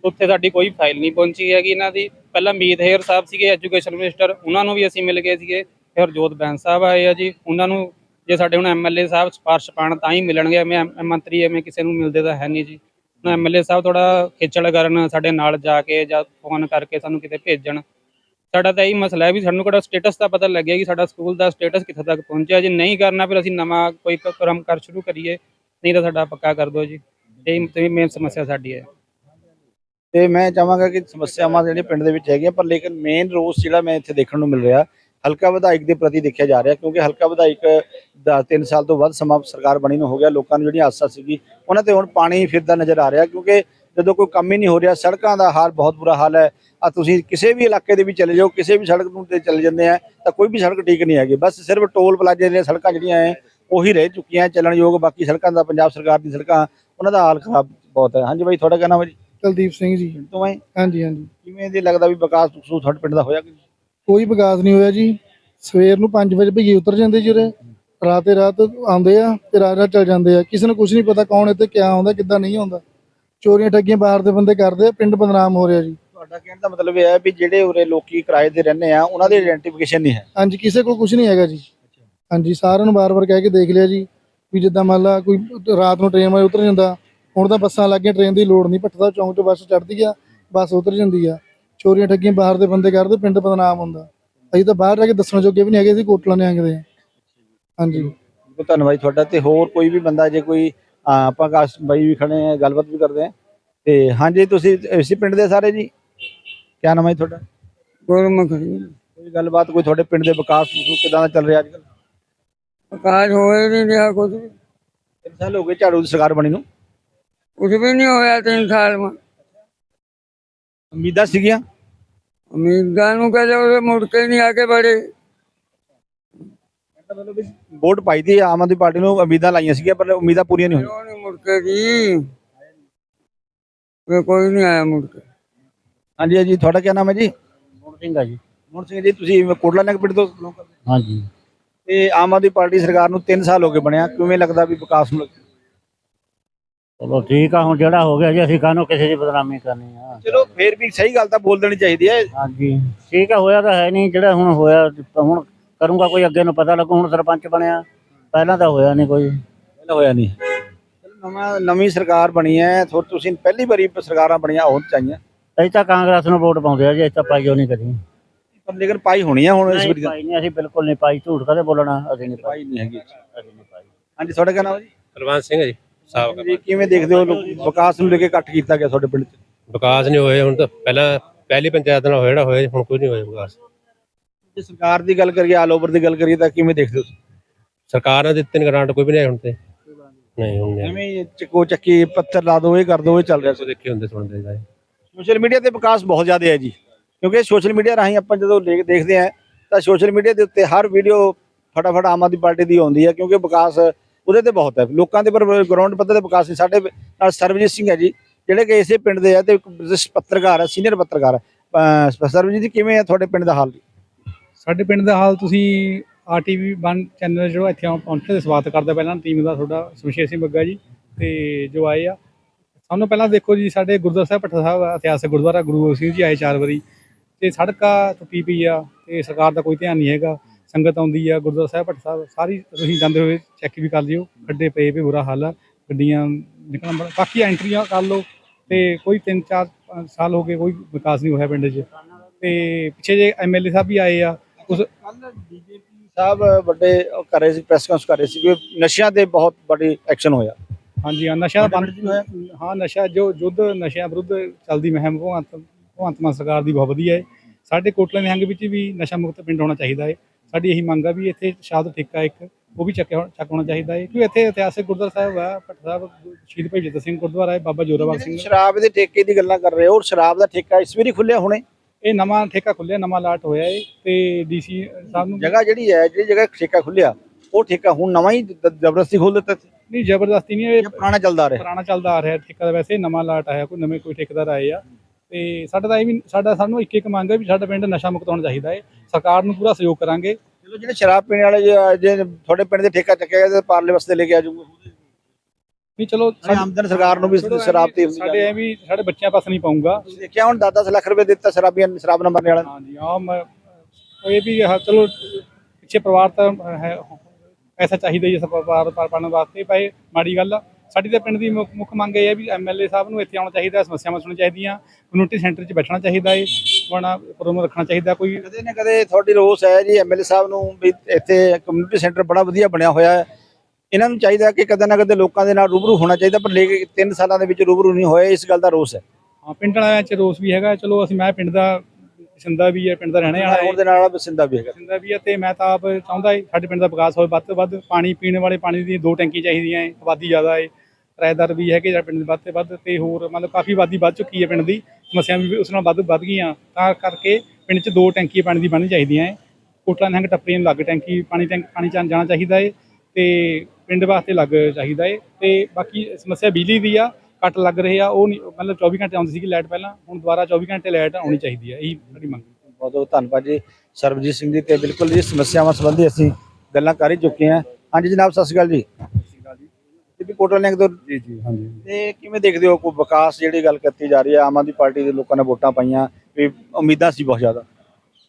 ਉੱਥੇ ਸਾਡੀ ਕੋਈ ਫਾਈਲ ਨਹੀਂ ਪਹੁੰਚੀ ਹੈਗੀ ਇਹਨਾਂ ਦੀ। ਪਹਿਲਾਂ ਮੀਤ ਹੇਰ ਸਾਹਿਬ ਸੀਗੇ ਐਜੂਕੇਸ਼ਨ ਮਿਨਿਸਟਰ ਉਹਨਾਂ ਨੂੰ ਵੀ ਅਸੀਂ ਮਿਲ ਗਏ ਸੀਗੇ। ਫਿਰ ਹਰਜੋਤ ਬੈਂਸ ਸਾਹਿਬ ਆਏ ਆ ਜੀ। ਉਹਨਾਂ ਨੂੰ ਜੇ ਸਾਡੇ ਹੁਣ ਐਮਐਲਏ ਸਾਹਿਬ ਸਿਫਾਰਿਸ਼ ਪਾਣ ਤਾਂ ਹੀ ਮਿਲਣਗੇ, ਐਵੇਂ ਮੰਤਰੀ ਐਵੇਂ ਕਿਸੇ ਨੂੰ ਮਿਲਦੇ ਤਾਂ ਹੈ ਨਹੀਂ ਜੀ। ਹੁਣ ਐਮਐਲਏ ਸਾਹਿਬ ਥੋੜਾ ਖੇਚਲ ਕਰਨ ਸਾਡੇ ਨਾਲ ਜਾ ਕੇ ਜਾਂ ਫੋਨ ਕਰਕੇ ਸਾਨੂੰ ਕਿਤੇ ਭੇਜਣ। ਸਾਡਾ ਤਾਂ ਇਹੀ ਮਸਲਾ ਹੈ ਵੀ ਸਾਨੂੰ ਕਿਹੜਾ ਸਟੇਟਸ ਦਾ ਪਤਾ ਲੱਗਿਆ ਕਿ ਸਾਡਾ ਸਕੂਲ ਦਾ ਸਟੇਟਸ ਕਿੱਥੇ ਤੱਕ ਪਹੁੰਚਿਆ। ਜੇ ਨਹੀਂ ਕਰਨਾ ਫਿਰ ਅਸੀਂ ਨਵਾਂ ਕੋਈ ਕੰਮ ਕਰ ਸ਼ੁਰੂ ਕਰੀਏ, ਨਹੀਂ ਤਾਂ ਸਾਡਾ ਪੱਕਾ ਕਰ ਦਿਓ ਜੀ। ਇਹ ਮੇਨ ਸਮੱਸਿਆ ਸਾਡੀ ਹੈ। ਤੇ ਮੈਂ ਚਾਹਾਂਗਾ ਕਿ ਸਮੱਸਿਆਵਾਂ ਜਿਹੜੀਆਂ ਪਿੰਡ ਦੇ ਵਿੱਚ ਹੈਗੀਆਂ, ਪਰ ਲੇਕਿਨ ਮੇਨ ਰੋਸ ਜਿਹੜਾ ਮੈਂ ਇੱਥੇ ਦੇਖਣ ਨੂੰ ਮਿਲ ਰਿਹਾ ਹਲਕਾ ਵਿਧਾਇਕ ਦੇ ਪ੍ਰਤੀ ਦੇਖਿਆ ਜਾ ਰਿਹਾ ਕਿਉਂਕਿ ਹਲਕਾ ਵਿਧਾਇਕ ਦਾ 3 ਸਾਲ ਤੋਂ ਵੱਧ ਸਮਾਂ ਸਰਕਾਰ ਬਣੀ ਨੂੰ ਹੋ ਗਿਆ ਲੋਕਾਂ ਨੂੰ ਜਿਹੜੀ ਆਸਾ ਸੀਗੀ ਉਹਨਾਂ ਤੇ ਹੁਣ ਪਾਣੀ ਫਿਰਦਾ ਨਜ਼ਰ ਆ ਰਿਹਾ ਕਿਉਂਕਿ ਜਦੋਂ ਕੋਈ ਕੰਮ ਹੀ ਨਹੀਂ ਹੋ ਰਿਹਾ ਸੜਕਾਂ ਦਾ ਹਾਲ ਬਹੁਤ ਬੁਰਾ ਹਾਲ ਹੈ ਆ ਤੁਸੀਂ ਕਿਸੇ ਵੀ ਇਲਾਕੇ ਦੇ ਵਿੱਚ ਚਲੇ ਜਾਓ ਕਿਸੇ ਵੀ ਸੜਕ ਨੂੰ ਤੇ ਚਲੇ ਜਾਂਦੇ ਆ ਤਾਂ ਕੋਈ ਵੀ ਸੜਕ ਠੀਕ ਨਹੀਂ ਹੈਗੀ ਬਸ ਸਿਰਫ ਟੋਲ ਪਲਾਜ਼ੇ ਦੀਆਂ ਸੜਕਾਂ ਜਿਹੜੀਆਂ ਹੈ ਉਹੀ ਰਹਿ ਚੁੱਕੀਆਂ ਚੱਲਣਯੋਗ ਬਾਕੀ ਸੜਕਾਂ ਦਾ ਪੰਜਾਬ ਸਰਕਾਰ ਦੀ ਸੜਕਾਂ ਉਹਨਾਂ ਦਾ ਹਾਲ ਖਰਾਬ ਬਹੁਤ ਹੈ। ਹਾਂਜੀ ਬਾਈ ਤੁਹਾਡਾ ਕਹਿਣਾ ਵਾ ਜੀ? ਕੁਲਦੀਪ ਸਿੰਘ ਜੀ। ਤੋਂ ਆਏ ਹਾਂਜੀ ਹਾਂਜੀ। ਕਿਵੇਂ ਦੀ ਲੱਗਦਾ ਵੀ ਵਿਕਾਸ ਤੁਸੀਂ ਤੁਹਾਡੇ ਪਿੰਡ ਦਾ ਹੋਇਆ ਕਿ? ਕੋਈ ਵਿਕਾਸ ਨਹੀਂ ਹੋਇਆ ਜੀ। ਸਵੇਰ ਨੂੰ 5 ਵਜੇ ਭਈਏ ਉਤਰ ਜਾਂਦੇ ਜੀ ਉਰੇ। ਰਾਤੇ ਰਾਤ ਆਉਂਦੇ ਆ ਤੇ ਰਾਤ ਰਾਤ ਚਲ ਜਾਂਦੇ ਆ। ਕਿਸੇ ਨੂੰ ਕੁਝ ਨਹੀਂ ਪਤਾ ਕੌਣ ਇੱਥੇ ਕਿਆ ਆਉਂਦਾ ਕਿੱਦਾਂ ਨਹੀਂ ਆਉਂਦਾ। ਚੋਰੀਆਂ ਠੱਗੀਆਂ ਬਾਹਰ ਦੇ ਬੰਦੇ ਕਰਦੇ ਆ ਪਿੰਡ ਬਦਨਾਮ ਹੋ ਰਿਹਾ ਜੀ। ਤੁਹਾਡਾ ਕਹਿਣ ਦਾ ਮਤਲਬ ਇਹ ਹੈ ਵੀ ਜਿਹੜੇ ਉਰੇ ਲੋਕੀ ਕਿਰਾਏ ਤੇ ਰਹਿੰਦੇ ਆ ਉਹਨਾਂ ਦੀ ਆਇਡੈਂਟੀਫਿਕੇਸ਼ਨ ਨਹੀਂ ਹੈ। ਹਾਂਜੀ ਕਿਸੇ ਕੋਲ ਕੁਝ ਨਹੀਂ ਹੈਗਾ ਜੀ। ਹਾਂਜੀ ਸਾਰਿਆਂ ਨੂੰ ਬਾਰ-ਬਾਰ ਕਹਿ ਕੇ ਦੇਖ ਲਿਆ ਜੀ ਵੀ ਜਿੱਦਾਂ ਮੰਨ ਲਾ ਕੋਈ ਰਾਤ ਨੂੰ ਟ੍ਰੇਨ ਵਾਲੇ ਉਤਰ ਜਾਂਦਾ ਹੁਣ ਤਾਂ ਬੱਸਾਂ ਲੱਗੀਆਂ ਟ੍ਰੇਨ ਦੀ ਲੋੜ ਨਹੀਂ ਭੱਠਾ ਚੌਂਕ ਤੋਂ ਬੱਸ ਚੜ੍ਹਦੀ ਆ ਬੱਸ ਉਤਰ ਜਾਂਦੀ ਆ। ਚੋਰੀਆਂ ਠੱਗੀਆਂ ਬਾਹਰ ਦੇ ਬੰਦੇ ਕਰਦੇ ਪਿੰਡ ਬਦਨਾਮ ਹੁੰਦਾ। ਅਸੀਂ ਤਾਂ ਬਾਹਰ ਰਹਿ ਕੇ ਦੱਸਣ ਜੋਗੇ ਵੀ ਨਹੀਂ ਹੈਗੇ ਅਸੀਂ ਕੋਟਲਾ ਨਿਹੰਗ ਦੇ ਹਾਂ ਹਾਂਜੀ। ਬਹੁਤ ਧੰਨਵਾਦ ਜੀ ਤੁਹਾਡਾ ਤੇ ਹੋਰ ਕੋਈ ਵੀ ਬੰਦਾ ਜੇ ਕੋਈ ਅਹ ਆਪਾਂ ਆਕਾਸ਼ ਬਾਈ ਵੀ ਖੜੇ ਆ ਗੱਲਬਾਤ ਵੀ ਕਰਦੇ ਆ। ਤੇ ਹਾਂਜੀ ਤੁਸੀਂ ਇਸੇ ਪਿੰਡ ਦੇ ਸਾਰੇ ਜੀ? ਕੀ ਨਾਮ ਹੈ ਜੀ ਤੁਹਾਡਾ? ਗੁਰਮੁਖ ਕੋਈ ਗੱਲਬਾਤ ਕੋਈ ਤੁਹਾਡੇ ਪਿੰਡ ਦੇ ਵਿਕਾਸ ਕਿਦਾਂ ਦਾ ਚੱਲ ਰਿਹਾ ਅੱਜ ਕੱਲ੍ਹ? ਕਾਜ ਹੋਏ ਨਹੀਂ ਰਿਹਾ ਕੁਝ ਵੀ। ਤਿੰਨ ਸਾਲ ਹੋ ਗਏ ਝਾੜੂ ਦੀ ਸਰਕਾਰ ਬਣੀ ਨੂੰ। ਕੁਝ ਵੀ ਨਹੀਂ ਹੋਇਆ ਤਿੰਨ ਸਾਲ ਮਾ ਉਮੀਦਾਂ ਸੀਗੀਆਂ? ਉਮੀਦਾਂ ਨੂੰ ਕਦੇ ਉਹਦੇ ਮੁੜ ਕੇ ਨਹੀਂ ਆ ਕੇ ਬੜੇ। ਵੋਟ ਪਾਈ ਦੀ ਆਮ ਆਦਮੀ ਪਾਰਟੀ ਨੂੰ ਉਮੀਦਾਂ ਲਾਈਆਂ ਸੀਗੀਆਂ ਪਰ ਉਮੀਦਾਂ ਪੂਰੀਆਂ ਨਹੀਂ ਹੋਈਆਂ। ਉਹ ਨਹੀਂ ਮੁੜ ਕੇ ਜੀ? ਵੇ ਕੋਈ ਨਹੀਂ ਆਇਆ ਮੁੜ ਕੇ। ਹਾਂਜੀ ਹਾਂਜੀ ਤੁਹਾਡਾ ਕੀ ਨਾਮ ਹੈ ਜੀ? ਮੋਹਨ ਸਿੰਘ ਆ ਜੀ। ਮੋਹਨ ਸਿੰਘ ਜੀ ਤੁਸੀਂ ਕੋਟਲਾ ਨਗਰ ਪਿੰਡ ਤੋਂ belong ਕਰਦੇ ਹੋ? ਹਾਂਜੀ। ਤੇ ਆਮ ਆਦਮੀ ਪਾਰਟੀ ਸਰਕਾਰ ਨੂੰ 3 ਸਾਲ ਹੋ ਗਏ ਬਣਿਆ ਕਿਵੇਂ ਲੱਗਦਾ ਵੀ ਵਿਕਾਸ ਨੂੰ ਚਲੋ ਠੀਕ ਆ ਹੁਣ ਜਿਹੜਾ ਹੋ ਗਿਆ ਜੀ ਅਸੀਂ ਕਾਹਨੂੰ ਕਿਸੇ ਦੀ ਬਦਨਾਮੀ ਕਰਨੀ ਆ। ਚਲੋ ਫੇਰ ਵੀ ਸਹੀ ਗੱਲ ਤਾਂ ਬੋਲ ਦੇਣੀ ਚਾਹੀਦੀ ਹੈ ਹਾਂਜੀ ਠੀਕ ਆ ਹੋਇਆ ਤਾਂ ਹੈ ਨਹੀਂ ਜਿਹੜਾ ਹੁਣ ਹੋਇਆ ਹੁਣ ਕਰੂੰਗਾ ਕੋਈ ਅੱਗੇ ਨੂੰ ਪਤਾ ਲੱਗੂ ਹੁਣ ਸਰਪੰਚ ਬਣਿਆ ਪਹਿਲਾਂ ਤਾਂ ਹੋਇਆ ਨਹੀਂ ਕੋਈ। ਪਹਿਲਾਂ ਹੋਇਆ ਨਹੀਂ। ਚਲੋ ਨਵਾਂ ਨਵੀਂ ਸਰਕਾਰ ਬਣੀ ਹੈ ਥੋ- ਤੁਸੀਂ ਪਹਿਲੀ ਵਾਰੀ ਸਰਕਾਰਾਂ ਬਣੀਆਂ ਹੋਣ ਚਾਹੀਆਂ। ਅਸੀਂ ਤਾਂ ਕਾਂਗਰਸ ਨੂੰ ਵੋਟ ਪਾਉਂਦੇ ਆ ਜੀ ਅਸੀਂ ਤਾਂ ਪਾਈਓ ਨਹੀਂ ਕਦੀ। ਪਰ ਲੇਕਿਨ ਪਾਈ ਹੋਣੀ ਆ ਹੁਣ ਇਸ ਵਾਰੀ। ਪਾਈ ਨਹੀਂ ਅਸੀਂ ਬਿਲਕੁਲ ਨਹੀਂ ਪਾਈ ਝੂਠ ਕਦੇ ਬੋਲਣਾ ਅਸੀਂ ਨਹੀਂ ਪਾਈ ਨਹੀਂ ਹੈਗੀ। ਅਸੀਂ ਨਹੀਂ ਪਾਈ। ਹਾਂਜੀ ਤੁਹਾਡਾ ਕੀ ਨਾਮ ਜੀ? ਕੁਲਵੰਤ ਸਿੰਘ ਜੀ। ਜੀ ਕਿਵੇਂ ਦੇਖਦੇ ਹੋ ਲੋਕ ਵਿਕਾਸ ਨੂੰ ਲੈ ਕੇ ਇਕੱਠ ਕੀਤਾ ਗਿਆ ਤੁਹਾਡੇ ਪਿੰਡ 'ਚ? ਵਿਕਾਸ ਨਹੀਂ ਹੋਏ ਹੁਣ ਤਾਂ ਪਹਿਲਾਂ ਪਹਿਲੀ ਪੰਚਾਇਤ ਨਾਲ ਹੋਇਆ ਜਿਹੜਾ ਹੋਇਆ ਹੁਣ ਕੋਈ ਨਹੀਂ ਹੋਇਆ ਵਿਕਾਸ। ਜੇ ਸਰਕਾਰ ਦੀ ਗੱਲ ਕਰੀਏ ਆਲ ਓਵਰ ਦੀ ਗੱਲ ਕਰੀਏ ਤਾਂ ਕਿਵੇਂ ਦੇਖਦੇ ਹੋ ਸਰਕਾਰ ਨੇ ਦਿੱਤੇ ਨੇ ਗ੍ਰਾਂਟ ਕੋਈ ਵੀ ਨਹੀਂ ਹੁਣ ਤੇ। ਨਹੀਂ ਹੁਣ ਨਹੀਂ ਐਵੇਂ ਹੀ ਚੱਕੋ ਚੱਕੀ ਪੱਥਰ ਲਾ ਦੋ ਇਹ ਕਰ ਦੋ ਇਹ ਚੱਲ ਰਿਹਾ ਸੋ। ਦੇਖੇ ਹੁੰਦੇ ਸੁਣਦੇ ਜਾਏ। ਸੋਸ਼ਲ ਮੀਡੀਆ ਤੇ ਵਿਕਾਸ ਬਹੁਤ ਜ਼ਿਆਦਾ ਹੈ ਜੀ ਕਿਉਂਕਿ ਸੋਸ਼ਲ ਮੀਡੀਆ ਰਾਹੀਂ ਆਪਾਂ ਜਦੋਂ ਲੈ- ਦੇਖਦੇ ਆ ਤਾਂ ਸੋਸ਼ਲ ਮੀਡੀਆ ਦੇ ਉੱਤੇ ਹਰ ਵੀਡੀਓ ਫਟਾਫਟ ਆਮ ਆਦਮੀ ਪਾਰਟੀ ਦੀ ਆਉਂਦੀ ਹੈ ਕਿਉਂਕਿ ਵਿਕਾਸ ਉਹਦੇ ਤੇ ਬਹੁਤ ਹੈ। ਲੋਕਾਂ ਦੇ ਪਰ ਗਰਾਊਂਡ ਪੱਧਰ ਤੇ ਵਿਕਾਸ ਨਹੀਂ। ਸਾਡੇ ਨਾਲ ਸਰਬਜੀਤ ਸਿੰਘ ਹੈ ਜੀ, ਜਿਹੜੇ ਕਿ ਇਸੇ ਪਿੰਡ ਦੇ ਆ ਤੇ ਇੱਕ ਵਿਸ਼ਿਸ਼ਟ ਪੱਤਰਕਾਰ ਹੈ ਸੀਨੀਅਰ ਪੱਤਰਕਾਰ ਹੈ। ਸਰਬਜੀਤ ਜੀ, ਕਿਵੇਂ ਆ ਤੁਹਾਡੇ ਪਿੰਡ ਦਾ ਹਾਲ ਸਾਡੇ ਪਿੰਡ ਦਾ ਹਾਲ ਤੁਸੀਂ ਆਰਟੀਵੀ 1 ਚੈਨਲ ਜਿਹੜਾ ਇੱਥੇ ਆਉਣ- ਪਹੁੰਚੇ ਤੇ ਸਵਾਗਤ ਕਰਦਾ ਪਹਿਲਾਂ। ਟੀਮ ਦਾ ਤੁਹਾਡਾ ਸ਼ਮਸ਼ੇਰ ਸਿੰਘ ਬੱਗਾ ਜੀ ਤੇ ਜੋ ਆਏ ਆ। ਸਭ ਤੋਂ ਪਹਿਲਾਂ ਦੇਖੋ ਜੀ, ਸਾਡੇ ਗੁਰਦੁਆਰਾ ਸਾਹਿਬ, ਭੱਠਾ ਸਾਹਿਬ ਇਤਿਹਾਸਕ ਗੁਰਦੁਆਰਾ ਗੁਰੂ ਗੋਬਿੰਦ ਸਿੰਘ ਜੀ ਆਏ ਚਾਰ ਵਾਰੀ ਤੇ ਸੜਕਾਂ ਟੁੱਟੀ ਪਈ ਆ ਤੇ ਸਰਕਾਰ ਦਾ ਕੋਈ ਧਿਆਨ ਨਹੀਂ ਹੈਗਾ। ਸੰਗਤ ਆਉਂਦੀ ਆ ਗੁਰਦੁਆਰਾ ਸਾਹਿਬ ਭੱਠਾ ਸਾਹਿਬ ਸਾਰੀ ਤੁਸੀਂ ਜਾਂਦੇ ਹੋਏ ਚੈੱਕ ਵੀ ਕਰ ਲਿਓ ਖੱਡੇ ਪਏ ਪਏ ਬੁਰਾ ਹਾਲ ਆ ਗੱਡੀਆਂ ਨਿਕਲਣ ਬੜਾ ਬਾਕੀ ਐਂਟਰੀਆਂ ਕਰ ਲਓ ਤੇ ਕੋਈ 3-4 ਸਾਲ ਹੋ ਗਏ ਕੋਈ ਵਿਕਾਸ ਨਹੀਂ ਹੋਇਆ ਪਿੰਡ 'ਚ। ਤੇ ਪਿੱਛੇ ਜੇ ਐਮਐਲਏ ਸਾਹਿਬ ਵੀ ਆਏ ਆ ਉਸ ਕੱਲ ਬੀਜੇਪੀ ਸਾਹਿਬ ਵੱਡੇ ਕਰ ਰਹੇ ਸੀ ਪ੍ਰੈਸ ਕਾਨਫਰੰਸ ਕਰ ਰਹੇ ਸੀ ਕਿ ਨਸ਼ਿਆਂ ਤੇ ਬਹੁਤ ਵੱਡੀ ਐਕਸ਼ਨ ਹੋਇਆ। ਹਾਂਜੀ ਹਾਂ ਨਸ਼ਾ ਬੰਦ? ਹਾਂ ਨਸ਼ਾ ਜੋ ਯੁੱਧ ਨਸ਼ਿਆਂ ਵਿਰੁੱਧ ਚੱਲਦੀ ਮੁਹਿੰਮ ਭਗਵੰਤ ਭਗਵੰਤ ਮਾਨ ਸਰਕਾਰ ਦੀ ਬਹੁਤ ਵਧੀਆ ਹੈ ਸਾਡੇ ਕੋਟਲੇ ਨਿਹੰਗ ਵਿੱਚ ਵੀ ਨਸ਼ਾ ਮੁਕਤ ਪਿੰਡ ਹੋਣਾ ਚਾਹੀਦਾ ਹੈ ਸਾਡੀ ਇਹੀ ਮੰਗ ਆ ਵੀ ਇੱਥੇ ਸ਼ਾਦ ਠੇਕਾ ਇੱਕ ਉਹ ਵੀ ਚੱਕਿਆ ਚੱਕ ਹੋਣਾ ਚਾਹੀਦਾ ਹੈ। ਕਿਉਂਕਿ ਇੱਥੇ ਇਤਿਹਾਸਕ ਗੁਰਦੁਆਰਾ ਸਾਹਿਬ ਹੈ ਭੱਟ ਸਾਹਿਬ ਸ਼ਹੀਦ ਭਾਈ ਜੱਤ ਸਿੰਘ ਗੁਰਦੁਆਰਾ ਹੈ ਬਾਬਾ ਜੋਰਾਵਰ ਸਿੰਘ ਸ਼ਰਾਬ ਦੇ ਠੇਕੇ ਦੀ ਗੱਲਾਂ ਕਰ ਰਹੇ ਹੋ ਔਰ ਸ਼ਰਾਬ ਦਾ ਠੇਕਾ ਇਸ ਵਾਰੀ ਖੁੱਲਿਆ ਹੁਣੇ? ਇਹ ਨਵਾਂ ਠੇਕਾ ਖੁੱਲਿਆ ਨਵਾਂ ਲਾਟ ਹੋਇਆ ਹੈ ਤੇ ਡੀਸੀ ਸਾਹਿਬ ਨੂੰ ਜਗ੍ਹਾ ਜਿਹੜੀ ਹੈ ਜਿਹੜੀ ਜਗ੍ਹਾ ਠੇਕਾ ਖੁੱਲਿਆ ਉਹ ਠੇਕਾ ਹੁਣ ਨਵਾਂ ਹੀ ਜ਼ਬਰਦਸਤੀ ਖੋਲ ਦਿੱਤਾ ਸੀ ਨਹੀਂ ਜ਼ਬਰਦਸਤੀ ਨਹੀਂ ਇਹ ਪੁਰਾਣਾ ਚੱਲਦਾ ਆ ਰਿਹਾ। ਪੁਰਾਣਾ ਚੱਲਦਾ ਆ ਰਿਹਾ ਠੇਕਾ ਦਾ ਵੈਸੇ ਨਵਾਂ ਲਾਟ ਆਇਆ ਕੋਈ ਨਵੇਂ ਕੋਈ ਠੇਕੇਦਾਰ ਆਏ ਆ। ਤੇ ਸਾਡਾ ਤਾਂ ਇਹ ਵੀ ਸਾਡਾ ਸਾਨੂੰ ਇੱਕ ਇੱਕ ਮੰਗ ਹੈ ਵੀ ਸਾਡਾ ਪਿੰਡ ਨਸ਼ਾ ਮੁਕਤ ਹੋਣਾ ਚਾਹੀਦਾ ਹੈ। ਸਰਕਾਰ ਨੂੰ ਪੂਰਾ ਸਹਿਯੋਗ ਕਰਾਂਗੇ। ਚਲੋ ਜਿਹੜੇ ਸ਼ਰਾਬ ਪੀਣ ਵਾਲੇ ਜੇ- ਤੁਹਾਡੇ ਪਿੰਡ ਦੇ ਠੇਕਾ ਚੱਕਿਆ ਗਿਆ ਤੇ ਪਾਰਲੇ ਵਾਸਤੇ ਲੈ ਕੇ ਆ ਜਾਊਗਾ। ਨਹੀਂ ਚਲੋ ਸਾਡੀ ਆਮਦਨ ਸਰਕਾਰ ਨੂੰ ਵੀ ਸ਼ਰਾਬ ਤੇ ਸਾਡੇ ਐ ਵੀ ਸਾਡੇ ਬੱਚਿਆਂ ਪਾਸ ਨਹੀਂ ਪਾਉਂਗਾ ਤੁਸੀਂ ਦੇਖਿਆ ਹੁਣ 10-10 ਲੱਖ ਰੁਪਏ ਦਿੱਤਾ ਸ਼ਰਾਬੀਆਂ ਸ਼ਰਾਬ ਨਾ ਮਰਨੇ ਵਾਲਿਆਂ ਨੂੰ। ਹਾਂਜੀ ਆ ਮੈਂ ਇਹ ਵੀ ਚਲੋ ਪਿੱਛੇ ਪਰਿਵਾਰ ਤਾਂ ਹੈ ਪੈਸਾ ਚਾਹੀਦਾ ਹੀ ਪਰਿਵਾਰ ਪਾਲ- ਪਾਲਣ ਵਾਸਤੇ ਭਾਈ ਮਾੜੀ ਗੱਲ ਆ। ਸਾਡੀ ਤਾਂ ਪਿੰਡ ਦੀ ਮੁੱਖ ਮੁੱਖ ਮੰਗ ਇਹ ਹੈ ਵੀ ਐਮਐਲਏ ਸਾਹਿਬ ਨੂੰ ਇੱਥੇ ਆਉਣਾ ਚਾਹੀਦਾ ਸਮੱਸਿਆਵਾਂ ਸੁਣਨੀਆਂ ਚਾਹੀਦੀਆਂ ਕਮਿਊਨਿਟੀ ਸੈਂਟਰ 'ਚ ਬੈਠਣਾ ਚਾਹੀਦਾ ਹੈ ਬਣਾ ਪ੍ਰੋਗਰਾਮ ਰੱਖਣਾ ਚਾਹੀਦਾ ਕੋਈ। ਕਦੇ ਨਾ ਕਦੇ ਤੁਹਾਡੀ ਰੋਸ ਹੈ ਜੀ ਐਮਐਲਏ ਸਾਹਿਬ ਨੂੰ ਵੀ ਇੱਥੇ ਕਮਿਊਨਿਟੀ ਸੈਂਟਰ ਬੜਾ ਵਧੀਆ ਬਣਿਆ ਹੋਇਆ ਹੈ। ਇਹਨਾਂ ਨੂੰ ਚਾਹੀਦਾ ਕਿ ਕਦੇ ਨਾ ਕਦੇ ਲੋਕਾਂ ਦੇ ਨਾਲ ਰੂਬਰੂ ਹੋਣਾ ਚਾਹੀਦਾ ਪਰ ਲੈ ਕੇ 3 ਸਾਲਾਂ ਦੇ ਵਿੱਚ ਰੂਬਰੂ ਨਹੀਂ ਹੋਏ ਇਸ ਗੱਲ ਦਾ ਰੋਸ ਹੈ। ਹਾਂ ਪਿੰਡ ਵਾਲਿਆਂ 'ਚ ਰੋਸ ਵੀ ਹੈਗਾ ਚਲੋ ਅਸੀਂ ਮੈਂ ਪਿੰਡ ਦਾ ਸਿੰਦਾ ਵੀ ਹੈ ਪਿੰਡ ਦਾ ਰਹਿਣੇ ਵਾਲਾ ਹੋਣ ਹੈ। ਦੇ ਨਾਲ ਬਸਿੰਦਾ ਵੀ ਹੈਗਾ। ਸਿੰਦਾ ਵੀ ਹੈ ਤੇ ਮੈਂ ਤਾਂ ਆਪ ਚਾਹੁੰਦਾ ਹੈ ਸਾਡੇ ਪਿੰਡ ਦਾ ਵਿਕਾਸ ਹੋਵੇ ਵੱਧ ਤੋਂ ਵੱਧ ਪਾਣੀ ਪੀਣ ਵਾਲੇ ਪਾਣੀ ਦੀਆਂ ਦੋ ਟੈਂਕੀ ਚਾਹੀਦੀਆਂ ਹੈ ਆਬਾਦੀ ਜ਼ਿਆਦਾ ਹੈ ਕਿਰਾਏਦਾਰ ਵੀ ਹੈਗੇ ਸਾਡੇ ਪਿੰਡ ਦੇ ਵੱਧ ਤੋਂ ਵੱਧ ਤੇ ਹੋਰ ਮਤਲਬ ਕਾਫੀ ਆਬਾਦੀ ਵੱਧ ਚੁੱਕੀ ਹੈ ਪਿੰਡ ਦੀ ਸਮੱਸਿਆ ਵੀ ਉਸ ਨਾਲ ਵੱਧ ਵੱਧ ਗਈਆਂ। ਤਾਂ ਕਰਕੇ ਪਿੰਡ 'ਚ ਦੋ ਟੈਂਕੀ ਪਾਣੀ ਦੀ ਬਣਨੀ ਚਾਹੀਦੀਆਂ ਹੈ। ਕੋਟਲਾ ਨਹਿੰਗ ਟੱਪਰੀਆਂ ਲੱਗ ਟੈਂਕੀ ਪਾਣੀ ਟੈਂਕ ਪਾਣੀ ਚਾਣ ਜਾਣਾ ਚਾਹੀਦਾ ਹੈ ਤੇ ਪਿੰਡ ਵਾਸਤੇ ਲੱਗ ਚਾਹੀਦਾ ਹੈ ਤੇ ਬਾਕੀ ਸਮੱਸਿਆ ਬਿਜਲੀ ਦੀ ਆ ਕੱਟ ਲੱਗ ਰਹੇ ਆ ਉਹ ਨਹੀਂ ਮਤਲਬ 24 ਘੰਟੇ ਆਉਂਦੀ ਸੀਗੀ ਲਾਈਟ ਪਹਿਲਾਂ ਹੁਣ ਦੁਬਾਰਾ 24 ਘੰਟੇ ਲਾਈਟ ਆਉਣੀ ਚਾਹੀਦੀ ਹੈ ਇਹੀ ਸਾਡੀ ਮੰਗ ਬਹੁਤ ਬਹੁਤ ਧੰਨਵਾਦ ਜੀ ਸਰਬਜੀਤ ਸਿੰਘ ਜੀ ਤੇ ਬਿਲਕੁਲ ਜੀ ਸਮੱਸਿਆਵਾਂ ਸੰਬੰਧੀ ਅਸੀਂ ਗੱਲਾਂ ਕਰ ਹੀ ਚੁੱਕੇ ਹਾਂ। ਹਾਂਜੀ ਜਨਾਬ ਸਤਿ ਸ਼੍ਰੀ ਅਕਾਲ ਜੀ। ਜੀ ਵੀ ਕੋਟਲ ਨੇ ਤੋਂ ਜੀ ਜੀ ਹਾਂਜੀ। ਤੇ ਕਿਵੇਂ ਦੇਖਦੇ ਹੋ ਕੋਈ ਵਿਕਾਸ ਜਿਹੜੀ ਗੱਲ ਕੀਤੀ ਜਾ ਰਹੀ ਹੈ ਆਮ ਆਦਮੀ ਪਾਰਟੀ ਦੇ ਲੋਕਾਂ ਨੇ ਵੋਟਾਂ ਪਾਈਆਂ ਵੀ ਉਮੀਦਾਂ ਸੀ ਬਹੁਤ ਜ਼ਿਆਦਾ?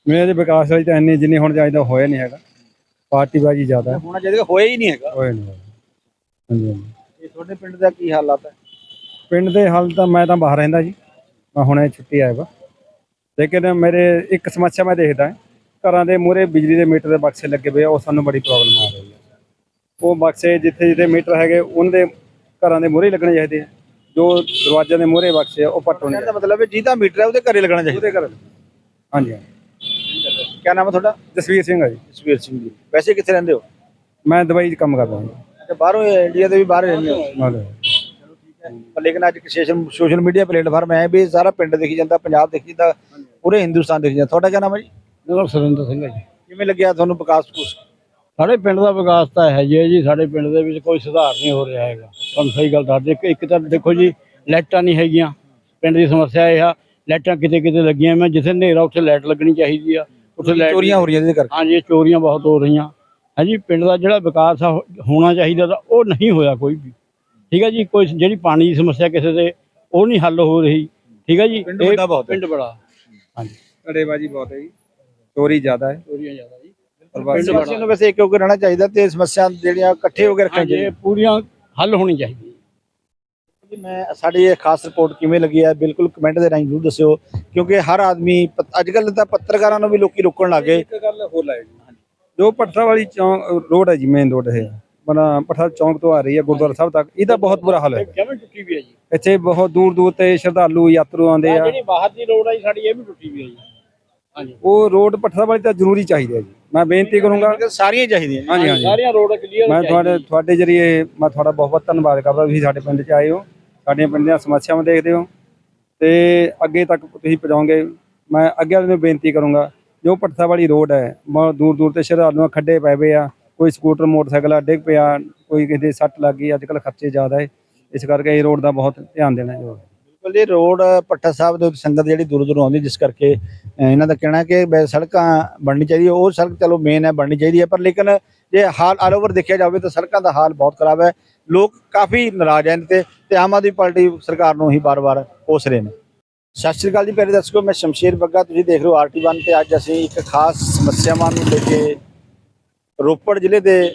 ਮੇਰੇ ਵਿਕਾਸ ਵਾਲੀ ਤਾਂ ਇੰਨੀ ਜਿੰਨੀ ਹੁਣ ਚਾਹੀਦਾ ਹੋਇਆ ਨਹੀਂ ਹੈਗਾ। ਪਾਰਟੀਬਾਜ਼ੀ ਜ਼ਿਆਦਾ ਹੋਣਾ ਚਾਹੀਦਾ ਹੋਇਆ ਹੀ ਨਹੀਂ ਹੈਗਾ। ਹੋਇਆ ਨਹੀਂ ਹਾਂਜੀ ਇਹ ਤੁਹਾਡੇ ਪਿੰਡ ਦਾ ਕੀ ਹਾਲਾਤ ਹੈ? ਪਿੰਡ ਦੇ ਹਾਲ ਤਾਂ ਮੈਂ ਤਾਂ ਬਾਹਰ ਰਹਿੰਦਾ ਜੀ। ਮੈਂ ਹੁਣੇ ਛੁੱਟੀ ਆਇਆ ਵਾ। ਲੇਕਿਨ ਮੇਰੇ ਇੱਕ ਸਮੱਸਿਆ ਮੈਂ ਦੇਖਦਾ ਘਰਾਂ ਦੇ ਮੂਹਰੇ ਬਿਜਲੀ ਦੇ ਮੀਟਰ ਦੇ ਬਕਸੇ ਲੱਗੇ ਹੋਏ ਆ ਉਹ ਸਾਨੂੰ ਬੜੀ ਪ੍ਰੋਬਲਮ ਆ ਰਹੀ ਹੈ ਉਹ ਬਕਸੇ ਜਿੱਥੇ ਜਿੱਥੇ ਮੀਟਰ ਹੈਗੇ ਉਹਨਾਂ ਦੇ ਘਰਾਂ ਦੇ ਮੂਹਰੇ ਹੀ ਲੱਗਣੇ ਚਾਹੀਦੇ ਆ। ਜੋ ਦਰਵਾਜ਼ਿਆਂ ਦੇ ਮੂਹਰੇ ਬਕਸੇ ਆ ਉਹ ਪੱਟੋ ਨਹੀਂ ਇਹਦਾ ਮਤਲਬ ਹੈ ਜਿਹਦਾ ਮੀਟਰ ਹੈ ਉਹਦੇ ਘਰੇ ਲੱਗਣਾ ਚਾਹੀਦਾ। ਉਹਦੇ ਘਰ। ਹਾਂਜੀ। ਕੀ ਨਾਮ ਹੈ ਤੁਹਾਡਾ? ਜਸਵੀਰ ਸਿੰਘ ਆ ਜੀ। ਜਸਵੀਰ ਸਿੰਘ ਜੀ। ਵੈਸੇ ਕਿੱਥੇ ਰਹਿੰਦੇ ਹੋ? ਮੈਂ ਦੁਬਈ 'ਚ ਕੰਮ ਕਰਦਾ ਹਾਂ ਤੇ ਬਾਹਰੋਂ ਇੰਡੀਆ ਦੇ ਵੀ ਬਾਹਰ ਰਹਿੰਦੇ ਹੋ? ਪਰ ਲੇਕਿਨ ਅੱਜ ਸੋਸ਼ਲ ਸੋਸ਼ਲ ਮੀਡੀਆ ਪਲੇਟਫਾਰਮ ਹੈ ਵੀ ਸਾਰਾ ਪਿੰਡ ਦੇਖੀ ਜਾਂਦਾ ਪੰਜਾਬ ਦੇਖੀ ਜਾਂਦਾ ਪੂਰੇ ਹਿੰਦੁਸਤਾਨ ਦੇਖੀ ਜਾਂਦਾ। ਤੁਹਾਡਾ ਕੀ ਨਾਮ ਹੈ ਜੀ? ਮੇਰਾ ਸੁਰਿੰਦਰ ਸਿੰਘ ਹੈ ਜੀ। ਕਿਵੇਂ ਲੱਗਿਆ ਤੁਹਾਨੂੰ ਵਿਕਾਸ ਕੁਛ? ਸਾਡੇ ਪਿੰਡ ਦਾ ਵਿਕਾਸ ਤਾਂ ਹੈ ਜੀ ਜੀ ਸਾਡੇ ਪਿੰਡ ਦੇ ਵਿੱਚ ਕੋਈ ਸੁਧਾਰ ਨਹੀਂ ਹੋ ਰਿਹਾ ਹੈਗਾ। ਤੁਹਾਨੂੰ ਸਹੀ ਗੱਲ ਦੱਸ ਦੇ ਇੱਕ ਤਾਂ ਦੇਖੋ ਜੀ ਲਾਈਟਾਂ ਨਹੀਂ ਹੈਗੀਆਂ। ਪਿੰਡ ਦੀ ਸਮੱਸਿਆ ਇਹ ਆ ਲਾਈਟਾਂ ਕਿਤੇ ਕਿਤੇ ਲੱਗੀਆਂ ਮੈਂ ਜਿੱਥੇ ਹਨੇਰਾ ਉੱਥੇ ਲਾਈਟ ਲੱਗਣੀ ਚਾਹੀਦੀ ਆ। ਉੱਥੇ ਲਾਈਟ ਚੋਰੀਆਂ ਹੋ ਰਹੀਆਂ ਇਹਦੇ ਕਰਕੇ? ਹਾਂਜੀ ਚੋਰੀਆਂ ਬਹੁਤ ਹੋ ਰਹੀਆਂ। ਹਾਂਜੀ ਪਿੰਡ ਦਾ ਜਿਹੜਾ ਵਿਕਾਸ ਆ ਹੋਣਾ ਚਾਹੀਦਾ ਤਾਂ ਉਹ ਨਹੀਂ ਹੋਇਆ ਕੋਈ ਵੀ। ਠੀਕ ਹੈ ਜੀ ਕੋਈ ਜਿਹੜੀ ਪਾਣੀ ਦੀ ਸਮੱਸਿਆ ਕਿਸੇ ਦੇ ਉਹ ਨਹੀਂ ਹੱਲ ਹੋ ਰਹੀ ਠੀਕ ਹੈ ਜੀ? ਪਿੰਡ ਇਹ ਵੱਡਾ ਬਹੁਤ ਹੈ। ਪਿੰਡ ਬੜਾ। ਹਾਂਜੀ। ਅੜੇਬਾਜੀ ਬਹੁਤ ਹੈ ਜੀ। ਚੋਰੀ ਜ਼ਿਆਦਾ ਹੈ। ਚੋਰੀਆਂ ਜ਼ਿਆਦਾ ਜੀ। ਪ੍ਰਵਾਸੀ ਸਮੱਸਿਆ ਨੂੰ ਵੈਸੇ ਇੱਕ ਹੋ ਕੇ ਰਹਿਣਾ ਚਾਹੀਦਾ ਤੇ ਸਮੱਸਿਆ ਜਿਹੜੀਆਂ ਇਕੱਠੇ ਹੋ ਕੇ ਰੱਖਣੀਆਂ ਹਾਂਜੀ ਇਹ ਚਾਹੀਦੀਆਂ। ਪੂਰੀਆਂ ਹੱਲ ਹੋਣੀ ਚਾਹੀਦੀ ਜੀ ਮੈਂ ਸਾਡੀ ਇਹ ਖਾਸ ਰਿਪੋਰਟ ਕਿਵੇਂ ਲੱਗੀ ਹੈ ਬਿਲਕੁਲ ਕਮੈਂਟ ਦੇ ਰਾਹੀਂ ਜ਼ਰੂਰ ਦੱਸਿਓ ਕਿਉਂਕਿ ਹਰ ਆਦਮੀ ਅੱਜ ਕੱਲ੍ਹ ਤਾਂ ਪੱਤਰਕਾਰਾਂ ਨੂੰ ਵੀ ਲੋਕੀ ਰੋਕਣ ਲੱਗੇ ਇੱਕ ਗੱਲ ਹੋਰ ਲਾਇਓ ਜੀ। ਜੋ ਪੱਠਾ ਵਾਲੀ ਚੌਂਕ ਰੋਡ ਹੈ ਜੀ ਮੇਨ ਰੋਡ ਇਹ। ਬਣਾ ਪੱਠਾ ਚੌਂਕ ਤੋਂ ਆ ਰਹੀ ਹੈ ਗੁਰਦੁਆਰਾ ਸਾਹਿਬ ਤੱਕ। ਇਹਦਾ ਬਹੁਤ ਬੁਰਾ ਹਾਲ ਹੈ। ਕਿਵੇਂ ਟੁੱਟੀ ਵੀ ਹੈ ਜੀ? ਇੱਥੇ ਬਹੁਤ ਦੂਰ ਦੂਰ ਤੇ ਸ਼ਰਧਾਲੂ ਯਾਤਰੂ ਆਉਂਦੇ ਆ। ਜਿਹੜੀ ਬਾਹਰ ਦੀ ਰੋਡ ਹੈ ਜੀ ਸਾਡੀ ਇਹ ਵੀ ਟੁੱਟੀ ਵੀ ਹੈ ਜੀ। ਹਾਂਜੀ। ਉਹ ਰੋਡ ਪੱਠਾ ਵਾਲੀ ਤਾਂ ਜ਼ਰੂਰੀ ਚਾਹੀਦੀ ਹੈ ਜੀ। ਮੈਂ ਬੇਨਤੀ ਕਰੂੰਗਾ। ਸਾਰੀਆਂ ਚਾਹੀਦੀਆਂ ਹਾਂਜੀ ਹਾਂਜੀ ਸਾਰੀਆਂ ਰੋਡ ਕਲੀਅਰ ਮੈਂ ਤੁਹਾਡੇ ਤੁਹਾਡੇ ਜਰੀਏ ਮੈਂ ਤੁਹਾਡਾ ਬਹੁਤ ਬਹੁਤ ਧੰਨਵਾਦ ਕਰਦਾ। ਤੁਸੀਂ ਸਾਡੇ ਪਿੰਡ 'ਚ ਆਏ ਹੋ। ਸਾਡੀਆਂ ਪਿੰਡ ਦੀਆਂ ਸਮੱਸਿਆਵਾਂ ਦੇਖਦੇ ਹੋ। ਤੇ ਅੱਗੇ ਤੱਕ ਤੁਸੀਂ ਪਹੁੰਚਾਓਗੇ। ਮੈਂ ਅੱਗੇ ਵਾਲੇ ਨੂੰ ਬੇਨਤੀ ਕਰੂੰਗਾ। ਜੋ ਪੱਠਾ ਵਾਲੀ ਰੋਡ ਹੈ ਬਹੁਤ ਦੂਰ ਦੂਰ ਤੇ ਸ਼ਰਧਾਲੂਆਂ ਖੱਡੇ ਪਏ ਹੋਏ ਆ। ਕੋਈ ਸਕੂਟਰ, ਮੋਟਰਸਾਈਕਲ ਆ, ਡਿੱਗ ਪਿਆ, ਕੋਈ ਕਿਸੇ ਦੇ ਸੱਟ ਲੱਗ ਗਈ ਅੱਜ ਕੱਲ੍ਹ ਖਰਚੇ ਜ਼ਿਆਦਾ ਹੈ ਇਸ ਕਰਕੇ ਇਹ ਰੋਡ ਦਾ ਬਹੁਤ ਧਿਆਨ ਦੇਣਾ ਜ਼ਰੂਰੀ ਬਿਲਕੁਲ ਇਹ ਰੋਡ ਪੱਟਾ ਸਾਹਿਬ ਦੇ ਉੱਤੇ ਸੰਗਤ ਜਿਹੜੀ ਦੂਰੋਂ ਦੂਰੋਂ ਆਉਂਦੀ, ਜਿਸ ਕਰਕੇ ਇਹਨਾਂ ਦਾ ਕਹਿਣਾ ਕਿ ਸੜਕਾਂ ਬਣਨੀ ਚਾਹੀਦੀ ਹੈ। ਉਹ ਸੜਕ ਚਲੋ ਮੇਨ ਹੈ, ਬਣਨੀ ਚਾਹੀਦੀ ਹੈ, ਪਰ ਲੇਕਿਨ ਜੇ ਹਾਲ ਆਲ ਓਵਰ ਦੇਖਿਆ ਜਾਵੇ ਤਾਂ ਸੜਕਾਂ ਦਾ ਹਾਲ ਬਹੁਤ ਖਰਾਬ ਹੈ। ਲੋਕ ਕਾਫੀ ਨਾਰਾਜ਼ ਹਨ ਤੇ ਤੇ ਆਮ ਆਦਮੀ ਪਾਰਟੀ ਸਰਕਾਰ ਨੂੰ ਹੀ ਬਾਰ-ਬਾਰ ਕੋਸ ਰਹੇ ਨੇ। ਸਤਿ ਸ਼੍ਰੀ ਅਕਾਲ ਜੀ, ਪਹਿਲੇ ਦਰਸ਼ਕੋ, ਮੈਂ ਸ਼ਮਸ਼ੀਰ ਬੱਗਾ। ਤੁਸੀਂ ਦੇਖ ਰਹੇ ਹੋ ਆਰਟੀ1 ਤੇ ਅੱਜ ਅਸੀਂ ਇੱਕ ਖਾਸ ਸਮੱਸਿਆਵਾਂ ਨੂੰ ਲੈ ਕੇ ਰੋਪੜ ਜ਼ਿਲ੍ਹੇ ਦੇ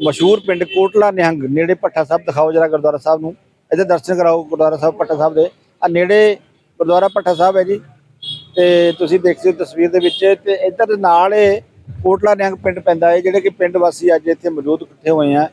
ਮਸ਼ਹੂਰ ਪਿੰਡ ਕੋਟਲਾ ਨਿਹੰਗ, ਨੇੜੇ ਭੱਠਾ ਸਾਹਿਬ, ਦਿਖਾਓ ਜਰਾ ਗੁਰਦੁਆਰਾ ਸਾਹਿਬ ਨੂੰ। ਇਹਦੇ ਦਰਸ਼ਨ ਕਰਾਓ ਗੁਰਦੁਆਰਾ ਸਾਹਿਬ, ਭੱਠਾ ਸਾਹਿਬ ਦੇ। ਆ ਨੇੜੇ ਗੁਰਦੁਆਰਾ ਭੱਠਾ ਸਾਹਿਬ ਹੈ ਜੀ। ਤੇ ਤੁਸੀਂ ਦੇਖ ਸਕਦੇ ਹੋ ਤਸਵੀਰ ਦੇ ਵਿੱਚ, ਤੇ ਇੱਧਰ ਦੇ ਨਾਲ ਇਹ ਕੋਟਲਾ ਨਿਹੰਗ ਪਿੰਡ ਪੈਂਦਾ ਹੈ, ਜਿਹੜੇ ਕਿ ਪਿੰਡ ਵਾਸੀ ਅੱਜ ਇੱਥੇ ਮੌਜੂਦ ਇਕੱਠੇ ਹੋਏ ਆ।